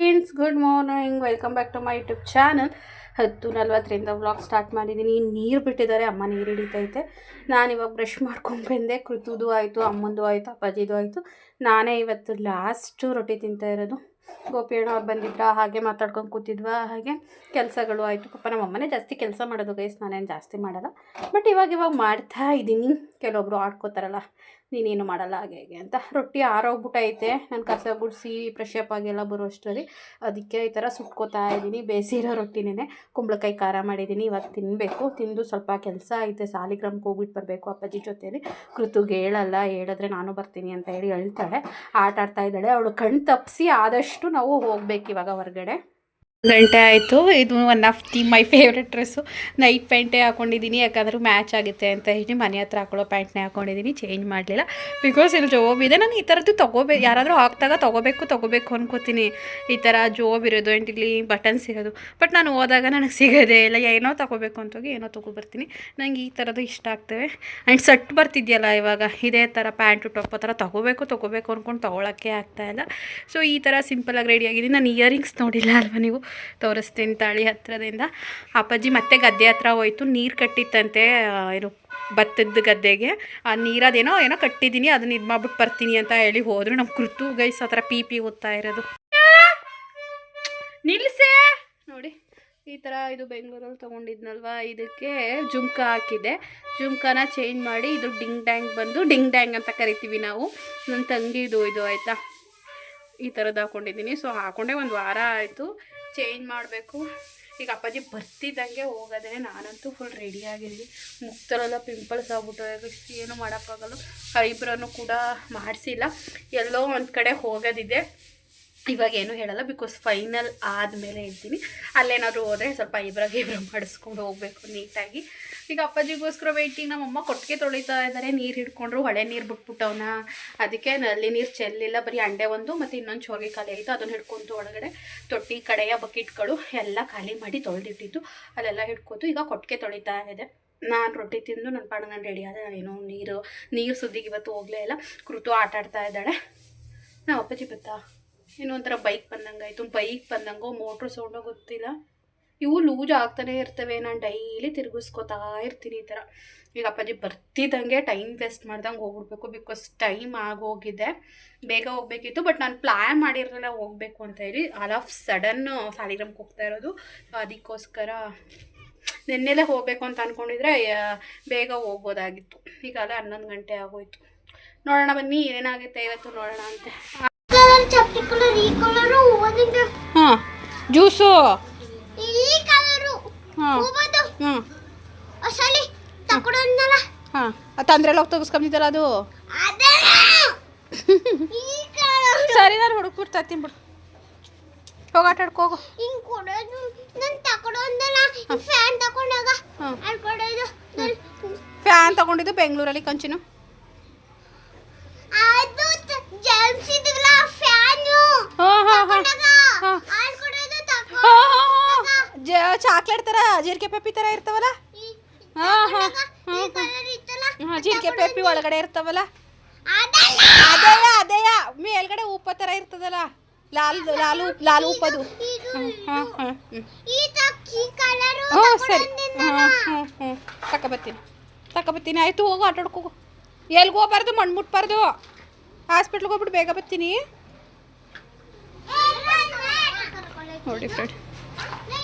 Friends good morning welcome back to my YouTube channel ಹತ್ತು ನಲ್ವತ್ತರಿಂದ vlog start ಮಾಡಿದ್ದೀನಿ. ನೀರು ಬಿಟ್ಟಿದ್ದಾರೆ. ಅಮ್ಮ ನೀರು ಹಿಡಿತೈತೆ. ಇವಾಗ ಬ್ರಷ್ ಮಾಡ್ಕೊಂಡು ಬಂದೆ. ಕೃತುದು ಆಯಿತು, ಅಮ್ಮಂದು ಆಯಿತು, ಅಪ್ಪಾಜಿದು ಆಯಿತು. ನಾನೇ ಇವತ್ತು ಲಾಸ್ಟು ರೊಟ್ಟಿ ತಿಂತಾ ಇರೋದು. ಗೋಪಿ ಅಣ್ಣ ಅವ್ರು ಬಂದಿದ್ರ, ಹಾಗೆ ಮಾತಾಡ್ಕೊಂಡು ಕೂತಿದ್ವಾ, ಹಾಗೆ ಕೆಲಸಗಳು ಆಯಿತು. ಪಾಪ ನಮ್ಮ ಅಮ್ಮನೇ ಜಾಸ್ತಿ ಕೆಲಸ ಮಾಡೋದು ಗೈಸ್ ನಾನೇನು ಜಾಸ್ತಿ ಮಾಡಲ್ಲ. ಬಟ್ ಇವಾಗ ಇವಾಗ ಮಾಡ್ತಾ ಇದ್ದೀನಿ. ಕೆಲವೊಬ್ರು ಆಡ್ಕೋತಾರಲ್ಲ. ನೀನೇನು ಮಾಡಲ್ಲ ಹಾಗೆ ಹೇಗೆ ಅಂತ. ರೊಟ್ಟಿ ಆರೋಗ್ಬಿಟ್ಟೈತೆ ನಾನು ಕಸ ಗುಡಿಸಿ ಫ್ರೆಶ್ ಅಪ್ ಆಗೆಲ್ಲ ಬರೋ ಅಷ್ಟರಲ್ಲಿ ಅದಕ್ಕೆ ಈ ಥರ ಸುಟ್ಕೋತಾ ಇದ್ದೀನಿ. ಬೇಸಿರೋ ರೊಟ್ಟಿನೇ ಕುಂಬಳಕಾಯಿ ಖಾರ ಮಾಡಿದ್ದೀನಿ. ಇವಾಗ ತಿನ್ನಬೇಕು ತಿಂದು ಸ್ವಲ್ಪ ಕೆಲಸ ಐತೆ. ಸಾಲಿಗ್ರಾಮ್ಗೆ ಹೋಗ್ಬಿಟ್ಟು ಬರಬೇಕು ಅಪ್ಪಾಜಿ ಜೊತೆಯಲ್ಲಿ. ಕೃತುಗೆ ಹೇಳಲ್ಲ. ಹೇಳಿದ್ರೆ ನಾನು ಬರ್ತೀನಿ ಅಂತ ಹೇಳಿ ಹೇಳ್ತಾಳೆ. ಆಟ ಆಡ್ತಾ ಇದ್ದಾಳೆ. ಅವಳು ಕಣ್ ತಪ್ಪಿಸಿ ಆದಷ್ಟು ನಾವು ಹೋಗ್ಬೇಕು ಇವಾಗ ಹೊರಗಡೆ. ಗಂಟೆ ಆಯಿತು. ಇದು one of the my favourite dress night ಪ್ಯಾಂಟೇ ಹಾಕೊಂಡಿದ್ದೀನಿ ಯಾಕಂದ್ರೆ ಮ್ಯಾಚ್ ಆಗುತ್ತೆ ಅಂತ ಹೇಳಿ ಮನೆ ಹತ್ರ ಹಾಕೊಳ್ಳೋ ಪ್ಯಾಂಟ್ನೇ ಹಾಕೊಂಡಿದ್ದೀನಿ ಚೇಂಜ್ ಮಾಡಲಿಲ್ಲ. ಬಿಕಾಸ್ ಇಲ್ಲಿ ಜೋಬ್ ಇದೆ, ನಾನು ಈ ಥರದ್ದು ತೊಗೋಬೇಕು ಯಾರಾದರೂ ಹಾಕ್ದಾಗ ತೊಗೋಬೇಕು ತೊಗೋಬೇಕು ಅನ್ಕೋತೀನಿ. ಈ ಥರ ಜೋಬ್ ಇರೋದು ಆ್ಯಂಡ್ ಇಲ್ಲಿ ಬಟನ್ಸ್ ಇರೋದು. ಬಟ್ ನಾನು ಹೋದಾಗ ನನಗೆ ಸಿಗೋದೇ ಇಲ್ಲ. ಏನೋ ತೊಗೋಬೇಕು ಅಂತೋಗಿ ಏನೋ ತೊಗೊಬರ್ತೀನಿ. ನನಗೆ ಈ ಥರದ್ದು ಇಷ್ಟ ಆಗ್ತವೆ. ಆ್ಯಂಡ್ ಸಟ್ ಬರ್ತಿದೆಯಲ್ಲ ಇವಾಗ, ಇದೇ ಥರ ಪ್ಯಾಂಟು ಟಾಪ್ ಆ ಥರ ತೊಗೋಬೇಕು ತೊಗೋಬೇಕು ಅಂದ್ಕೊಂಡು ತೊಗೊಳಕ್ಕೆ ಆಗ್ತಾಯಿಲ್ಲ ಸೊ ಈ ಥರ ಸಿಂಪಲಾಗಿ ರೆಡಿ ಆಗಿದ್ದೀನಿ. ನಾನು ಇಯರಿಂಗ್ಸ್ ನೋಡಿಲ್ಲ ಅಲ್ವಾ ನೀವು? ತೋರಿಸ್ತೀನಿ ತಾಳಿ ಹತ್ರದಿಂದ. ಅಪ್ಪಾಜಿ ಮತ್ತೆ ಗದ್ದೆ ಹತ್ರ ಹೋಯ್ತು. ನೀರು ಕಟ್ಟಿತ್ತಂತೆ ಏನು ಭತ್ತದ ಗದ್ದೆಗೆ. ಆ ನೀರದೇನೋ ಏನೋ ಕಟ್ಟಿದ್ದೀನಿ ಅದನ್ನ ಇದು ಮಾಡ್ಬಿಟ್ಟು ಬರ್ತೀನಿ ಅಂತ ಹೇಳಿ ಹೋದ್ರು. ನಮ್ಮ ಕೃತು ಗೈಸ್ ಆ ಥರ ಪಿ ಪಿ ಓದ್ತಾ ಇರೋದು. ನಿಲ್ಲಿಸೇ ನೋಡಿ, ಈ ಥರ ಇದು ಬೆಂಗಳೂರಲ್ಲಿ ತೊಗೊಂಡಿದ್ನಲ್ವ? ಇದಕ್ಕೆ ಜುಮ್ಕ ಹಾಕಿದೆ. ಜುಮ್ಕನ ಚೇಂಜ್ ಮಾಡಿ ಇದು ಡಿಂಗ್ ಡ್ಯಾಂಗ್ ಬಂದು ಡಿಂಗ್ ಡ್ಯಾಂಗ್ ಅಂತ ಕರಿತೀವಿ ನಾವು. ನನ್ನ ತಂಗಿದು ಇದು, ಆಯಿತಾ? ಈ ಥರದ್ದು ಹಾಕೊಂಡಿದ್ದೀನಿ. ಸೊ ಹಾಕೊಂಡೆ ಒಂದು ವಾರ ಆಯಿತು. ಚೇಂಜ್ ಮಾಡಬೇಕು. ಈಗ ಅಪ್ಪಾಜಿ ಬರ್ತಿದ್ದಂಗೆ ಹೋಗೋದೇ ನಾನಂತೂ ಫುಲ್ ರೆಡಿಯಾಗಿದ್ದೀನಿ ಮುಕ್ತರೆಲ್ಲ ಪಿಂಪಲ್ಸ್ ಆಗ್ಬಿಟ್ಟು ಏನು ಮಾಡೋಕ್ಕಾಗಲ್ಲ. ಐಬ್ರೋನು ಕೂಡ ಮಾಡಿಸಿಲ್ಲ. ಎಲ್ಲೋ ಒಂದು ಕಡೆ ಹೋಗೋದಿದೆ. ಇವಾಗ ಏನೂ ಹೇಳಲ್ಲ ಬಿಕಾಸ್ ಫೈನಲ್ ಆದಮೇಲೆ ಇರ್ತೀನಿ. ಅಲ್ಲೇನಾದರೂ ಹೋದರೆ ಸ್ವಲ್ಪ ಐಬ್ರೋ, ಗೀಬ್ರೋ ಮಾಡಿಸ್ಕೊಂಡು ಹೋಗಬೇಕು ನೀಟಾಗಿ. ಈಗ ಅಪ್ಪಾಜಿಗೋಸ್ಕರ ವೆಯ್ಟಿಂಗ್ ನಮ್ಮಮ್ಮ ಕೊಟ್ಟಿಗೆ ತೊಳಿತಾ ಇದ್ದಾರೆ ನೀರು ಹಿಡ್ಕೊಂಡ್ರು, ಹೊಳೆ ನೀರು ಬಿಟ್ಬಿಟ್ಟವನ. ಅದಕ್ಕೆ ನಲ್ಲಿ ನೀರು ಚೆಲ್ಲಿಲ್ಲ, ಬರೀ ಅಂಡೆ ಒಂದು ಮತ್ತು ಇನ್ನೊಂದು ಚೋಗೆ ಖಾಲಿ ಆಯಿತು ಅದನ್ನು ಹಿಡ್ಕೊಂತು ಒಳಗಡೆ ತೊಟ್ಟಿ, ಕಡೆಯ ಬಕೆಟ್ಗಳು ಎಲ್ಲ ಖಾಲಿ ಮಾಡಿ ತೊಳೆದಿಟ್ಟಿದ್ದು. ಅಲ್ಲೆಲ್ಲ ಹಿಡ್ಕೊತು. ಈಗ ಕೊಟ್ಟಿಗೆ ತೊಳಿತಾ ಇದೆ. ನಾನು ರೊಟ್ಟಿ ತಿಂದು ನನ್ನ ಪಾಡ ನಾನು ರೆಡಿ ಆದ. ನಾನೇನು ನೀರು ನೀರು ಸುದ್ದಿಗೆ ಇವತ್ತು ಹೋಗಲೇ ಇಲ್ಲ. ಕೃತು ಆಟ ಆಡ್ತಾ ಇದ್ದಾಳೆ. ನಾವು ಅಪ್ಪಾಜಿ ಬತ್ತಾ? ಏನೋ ಒಂಥರ ಬೈಕ್ ಬಂದಂಗೆ ಆಯಿತು ಬೈಕ್ ಬಂದಂಗೋ ಮೋಟ್ರ್ ಸೌಂಡೋ ಗೊತ್ತಿಲ್ಲ. ಇವು ಲೂಜ್ ಆಗ್ತಾನೆ ಇರ್ತವೆ. ನಾನು ಡೈಲಿ ತಿರುಗಿಸ್ಕೊತಾ ಇರ್ತೀನಿ ಈ ಥರ ಈಗ ಅಪ್ಪಾಜಿ ಬರ್ತಿದ್ದಂಗೆ ಟೈಮ್ ವೇಸ್ಟ್ ಮಾಡ್ದಂಗೆ ಹೋಗ್ಬಿಡ್ಬೇಕು ಬಿಕಾಸ್ ಟೈಮ್ ಆಗೋಗಿದೆ. ಬೇಗ ಹೋಗ್ಬೇಕಿತ್ತು ಬಟ್ ನಾನು ಪ್ಲ್ಯಾನ್ ಮಾಡಿರಲಿಲ್ಲ ಹೋಗಬೇಕು ಅಂತ ಹೇಳಿ. ಆಲ್ ಆಫ್ ಸಡನ್ ಸಾಲಿಗ್ರಾಮ್ಗೆ ಹೋಗ್ತಾ ಇರೋದು. ಅದಕ್ಕೋಸ್ಕರ ನಿನ್ನೆಲೆ ಹೋಗಬೇಕು ಅಂತ ಅಂದ್ಕೊಂಡಿದ್ರೆ ಬೇಗ ಹೋಗ್ಬೋದಾಗಿತ್ತು. ಈಗ ಅದೇ ಹನ್ನೊಂದು ಗಂಟೆ ಆಗೋಯ್ತು. ನೋಡೋಣ ಬನ್ನಿ ಏನಾಗುತ್ತೆ ಇವತ್ತು ನೋಡೋಣ ಅಂತೆ. ಹಾಂ ಜ್ಯೂಸು ಹ್ಞೂ ಹಾಂ ತಂದ್ರೆ ಹೋಗಿ ತೆಗಿಸ್ಕೊಂಬಿದ್ದಲ್ಲ ಅದು? ಅದೇ ಸರಿ ನಾನು ಹುಡುಗ ತರ್ತೀನಿ ಬಿಡು ಹೋಗಿ ಆಟ ಆಡ್ಕೋಗು ಹೋಗು. ಹಿಂಗ್ ಕೊಡೋದು ನಾನು ತಕೊಂಡಲ್ಲ ಫ್ಯಾನ್ ತಕೊಂಡಾಗ ಕೊಡೋದು ಫ್ಯಾನ್ ತಗೊಂಡಿದ್ದು ಬೆಂಗಳೂರಲ್ಲಿ ಕಂಚಿನು. ಅದು ಜೇಮ್ಸ್ ಇದಲ್ಲ ಫ್ಯಾನು ಹಾಂ ಹಾಂ ಹಾಂ ಚಾಕ್ಲೇಟ್ ಥರ ಜೀರಿಗೆ ಪೆಪ್ಪಿ ಥರ ಇರ್ತಾವಲ್ಲ? ಹಾಂ ಹಾಂ ಹಾಂ ಜೀರಿಗೆ ಪೆಪ್ಪಿ ಒಳಗಡೆ ಇರ್ತಾವಲ್ಲ? ಅದೇಯ ಅದೇಯ. ಮೇಲ್ಗಡೆ ಉಪ್ಪ ಥರ ಇರ್ತದಲ್ಲ? ಲಾಲ್ ಲಾಲು ಲಾಲು ಉಪ್ಪದು. ಹ್ಞೂ ಸರಿ. ಹ್ಞೂ ಹ್ಞೂ ಹ್ಞೂ ತಕೊಬತ್ತೀನಿ ತಕೊಬತ್ತೀನಿ ಆಯಿತು ಹೋಗು ಆಟ ಆಡ್ಕೋಗು ಎಲ್ಗೆ ಹೋಗ್ಬಾರ್ದು ಮಣ್ಣು ಮುಟ್ಬಾರ್ದು ಹಾಸ್ಪಿಟ್ಲ್ಗೆ ಹೋಗ್ಬಿಟ್ಟು ಬೇಗ ಬರ್ತೀನಿ. ನೋಡಿ ಫ್ರೆಂಡ್.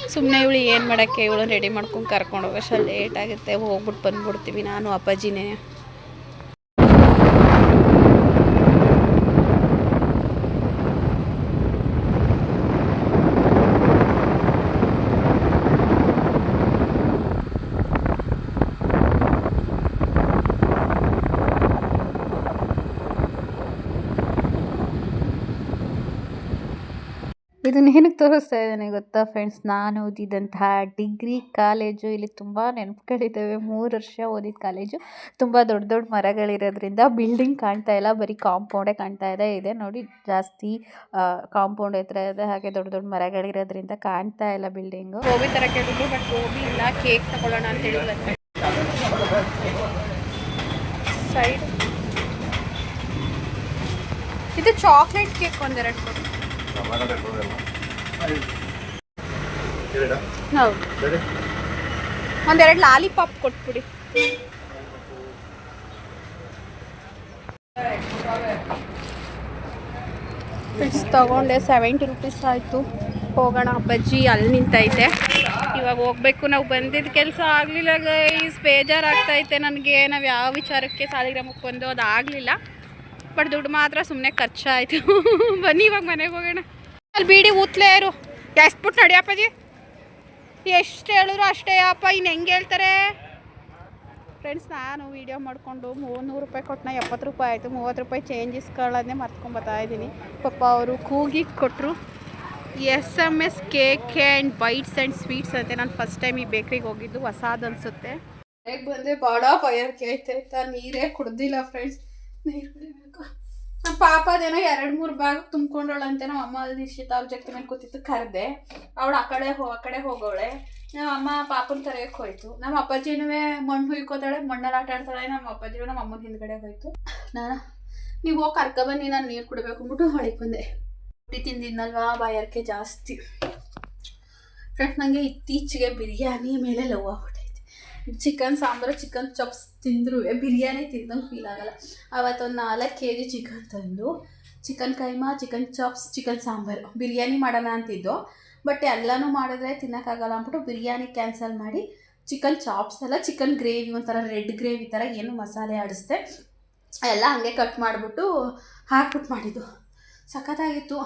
ಸುಮ್ಮನೆ ಇವಳು ಏನು ಮಾಡೋಕ್ಕೆ? ಇವಳು ರೆಡಿ ಮಾಡ್ಕೊಂಡು ಕರ್ಕೊಂಡು ಹೋಗೋಷ್ಟು ಲೇಟ್ ಆಗುತ್ತೆ. ಹೋಗ್ಬಿಟ್ಟು ಬಂದ್ಬಿಡ್ತೀವಿ. ನಾನು ಅಪ್ಪಾಜಿನೇ. ಇದನ್ನ ಏನಕ್ಕೆ ತೋರಿಸ್ತಾ ಇದ್ದಾನೆ ಗೊತ್ತಾ ಫ್ರೆಂಡ್ಸ್ ನಾನು ಓದಿದಂತಹ ಡಿಗ್ರಿ ಕಾಲೇಜು ಇಲ್ಲಿ ತುಂಬ ನೆನಪುಗಳಿದ್ದಾವೆ. ಮೂರು ವರ್ಷ ಓದಿದ ಕಾಲೇಜು ತುಂಬ ದೊಡ್ಡ ದೊಡ್ಡ ಮರಗಳಿರೋದ್ರಿಂದ ಬಿಲ್ಡಿಂಗ್ ಕಾಣ್ತಾ ಇಲ್ಲ. ಬರೀ ಕಾಂಪೌಂಡೇ ಕಾಣ್ತಾ ಇದೆ. ಇದೆ ನೋಡಿ, ಜಾಸ್ತಿ ಕಾಂಪೌಂಡ್ ಹತ್ರ ಇದೆ. ಹಾಗೆ ದೊಡ್ಡ ದೊಡ್ಡ ಮರಗಳಿರೋದ್ರಿಂದ ಕಾಣ್ತಾ ಇಲ್ಲ ಬಿಲ್ಡಿಂಗ್ ಗೋಬಿ ಥರ ಕೇಳಿದ್ರು ಬಟ್ ಗೋಬಿ ಇಲ್ಲ. ಕೇಕ್ ತಗೊಳ್ಳೋಣ ಅಂತ ಹೇಳಿ ಸೈಡ್ ಇದು ಚಾಕ್ಲೇಟ್ ಕೇಕ್ ಒಂದೆರಡು ಕೊಡಿ. ಒಂದೆರಡು ಲಾಲಿಪಾಪ್ ಕೊಟ್ಬಿಡಿ. ಫ್ರಿಡ್ಸ್ ತಗೊಂಡೆ ಸೆವೆಂಟಿ ರುಪೀಸ್ ಆಯಿತು. ಹೋಗೋಣ ಬಜ್ಜಿ ಅಲ್ಲಿ ನಿಂತೈತೆ. ಇವಾಗ ಹೋಗ್ಬೇಕು, ನಾವು ಬಂದಿದ್ದ ಕೆಲಸ ಆಗಲಿಲ್ಲ ಗೈಸ್ ಬೇಜಾರಾಗ್ತೈತೆ ನನಗೆ. ನಾವು ಯಾವ ವಿಚಾರಕ್ಕೆ ಸಾಲಿಗ್ರಾಮಕ್ಕೆ ಬಂದು ಅದು ಆಗಲಿಲ್ಲ ಬಟ್ ದುಡ್ಡು ಮಾತ್ರ ಸುಮ್ಮನೆ ಖರ್ಚಾಯಿತು. ಬನ್ನಿ ಇವಾಗ ಮನೆಗೆ ಹೋಗೋಣ. ಅಲ್ಲಿ ಬೀಡಿ ಊತ್ಲೇ ಇರು. ಎಸ್ಬಿಟ್ಟು ನಡಿಯಪ್ಪಾಜಿ ಎಷ್ಟು ಹೇಳಿದ್ರು ಅಷ್ಟೇ ಅಪ್ಪ ಇನ್ನು ಹೆಂಗೆ ಹೇಳ್ತಾರೆ? ಫ್ರೆಂಡ್ಸ್ ನಾನು ವೀಡಿಯೋ ಮಾಡಿಕೊಂಡು ಮೂನ್ನೂರು ರೂಪಾಯಿ ಕೊಟ್ಟನ ಎಪ್ಪತ್ತು ರೂಪಾಯಿ ಆಯಿತು. ಮೂವತ್ತು ರೂಪಾಯಿ ಚೇಂಜ್ ಇಸ್ಕೊಳ್ಳೋದನ್ನೇ ಮರ್ತ್ಕೊಂಬತ್ತಾ ಇದ್ದೀನಿ. ಪಾಪ ಅವರು ಕೂಗಿ ಕೊಟ್ಟರು S M S cake and bites and sweets ಅಂತೆ. ನಾನು ಫಸ್ಟ್ ಟೈಮ್ ಈ ಬೇಕ್ರಿಗೆ ಹೋಗಿದ್ದು. ಹೊಸಾದು ಅನಿಸುತ್ತೆ. ಹೇಗೆ ಬಂದೆ ಭಾಳ ಫೈರ್ ಕೇಳ್ತೈತೆ ನೀರೇ ಕುಡ್ದಿಲ್ಲ ಫ್ರೆಂಡ್ಸ್ ಪಾಪ ಅದೇನೋ ಎರಡು ಮೂರು ಬ್ಯಾಗ್ ತುಂಬ್ಕೊಂಡವಳಂತೆ ನಮ್ಮ ಅಮ್ಮ ನಿಶ್ಚಿತ ಅವ್ರ ಮೇಲೆ ಕೂತಿತ್ತು ಕರೆದೆ. ಅವಳು ಆ ಕಡೆ ಹೋ, ಆ ಕಡೆ ಹೋಗೋಳೆ ನಮ್ಮ ಅಮ್ಮ ಪಾಪನ ಕರೆಯಕ್ಕೆ ಹೋಯ್ತು. ನಮ್ಮ ಅಪ್ಪಾಜಿನೂ ಮಣ್ಣು ಹುಯ್ಕೋತಾಳೆ, ಮಣ್ಣಲ್ಲಿ ಆಟ ಆಡ್ತಾಳೆ. ನಮ್ಮ ಅಪ್ಪಾಜಿ ನಮ್ಮ ಅಮ್ಮನ ಹಿಂದ್ಗಡೆ ಹೋಯ್ತು. ನಾನು, ನೀವು ಹೋಗಿ ಕರ್ಕ ಬನ್ನಿ, ನಾನು ನೀರು ಕುಡಬೇಕು ಅಂದ್ಬಿಟ್ಟು ಹೊಳಿಗೆ ಬಂದೆ. ರೊಟ್ಟಿ ತಿಂದಿದ್ನಲ್ವಾ? ಬಾಯರ್ಕೆ ಜಾಸ್ತಿ. ಫ್ರೆಂಡ್ ನನಗೆ ಇತ್ತೀಚೆಗೆ ಬಿರಿಯಾನಿ ಮೇಲೆ ಲವ್ ಆಗ್ಬಿಟ್ಟೈತೆ ಚಿಕನ್ ಸಾಂಬಾರು, ಚಿಕನ್ ಚಾಪ್ಸ್ ತಿಂದರು. ಬಿರಿಯಾನಿ ತಿಂದಂಗೆ ಫೀಲ್ ಆಗಲ್ಲ. ಅವತ್ತೊಂದು ನಾಲ್ಕು ಕೆ ಜಿ ಚಿಕನ್ ತಂದು, chicken keema, chicken chops chicken sambar. Biryani ಮಾಡೋಣ ಅಂತಿದ್ದು. ಬಟ್ ಎಲ್ಲನೂ ಮಾಡಿದ್ರೆ ತಿನ್ನೋಕ್ಕಾಗಲ್ಲ ಅಂದ್ಬಿಟ್ಟು ಬಿರಿಯಾನಿ ಕ್ಯಾನ್ಸಲ್ ಮಾಡಿ ಚಿಕನ್ ಚಾಪ್ಸ್ ಎಲ್ಲ ಚಿಕನ್ ಗ್ರೇವಿ ಒಂಥರ ರೆಡ್ ಗ್ರೇವಿ ಥರ ಏನು ಮಸಾಲೆ ಆಡಿಸ್ದೆ. ಎಲ್ಲ ಹಾಗೆ ಕಟ್ ಮಾಡಿಬಿಟ್ಟು ಹಾಕ್ಬಿಟ್ಟು ಮಾಡಿದ್ದು. ಸಖತ್ತಾಗಿತ್ತು.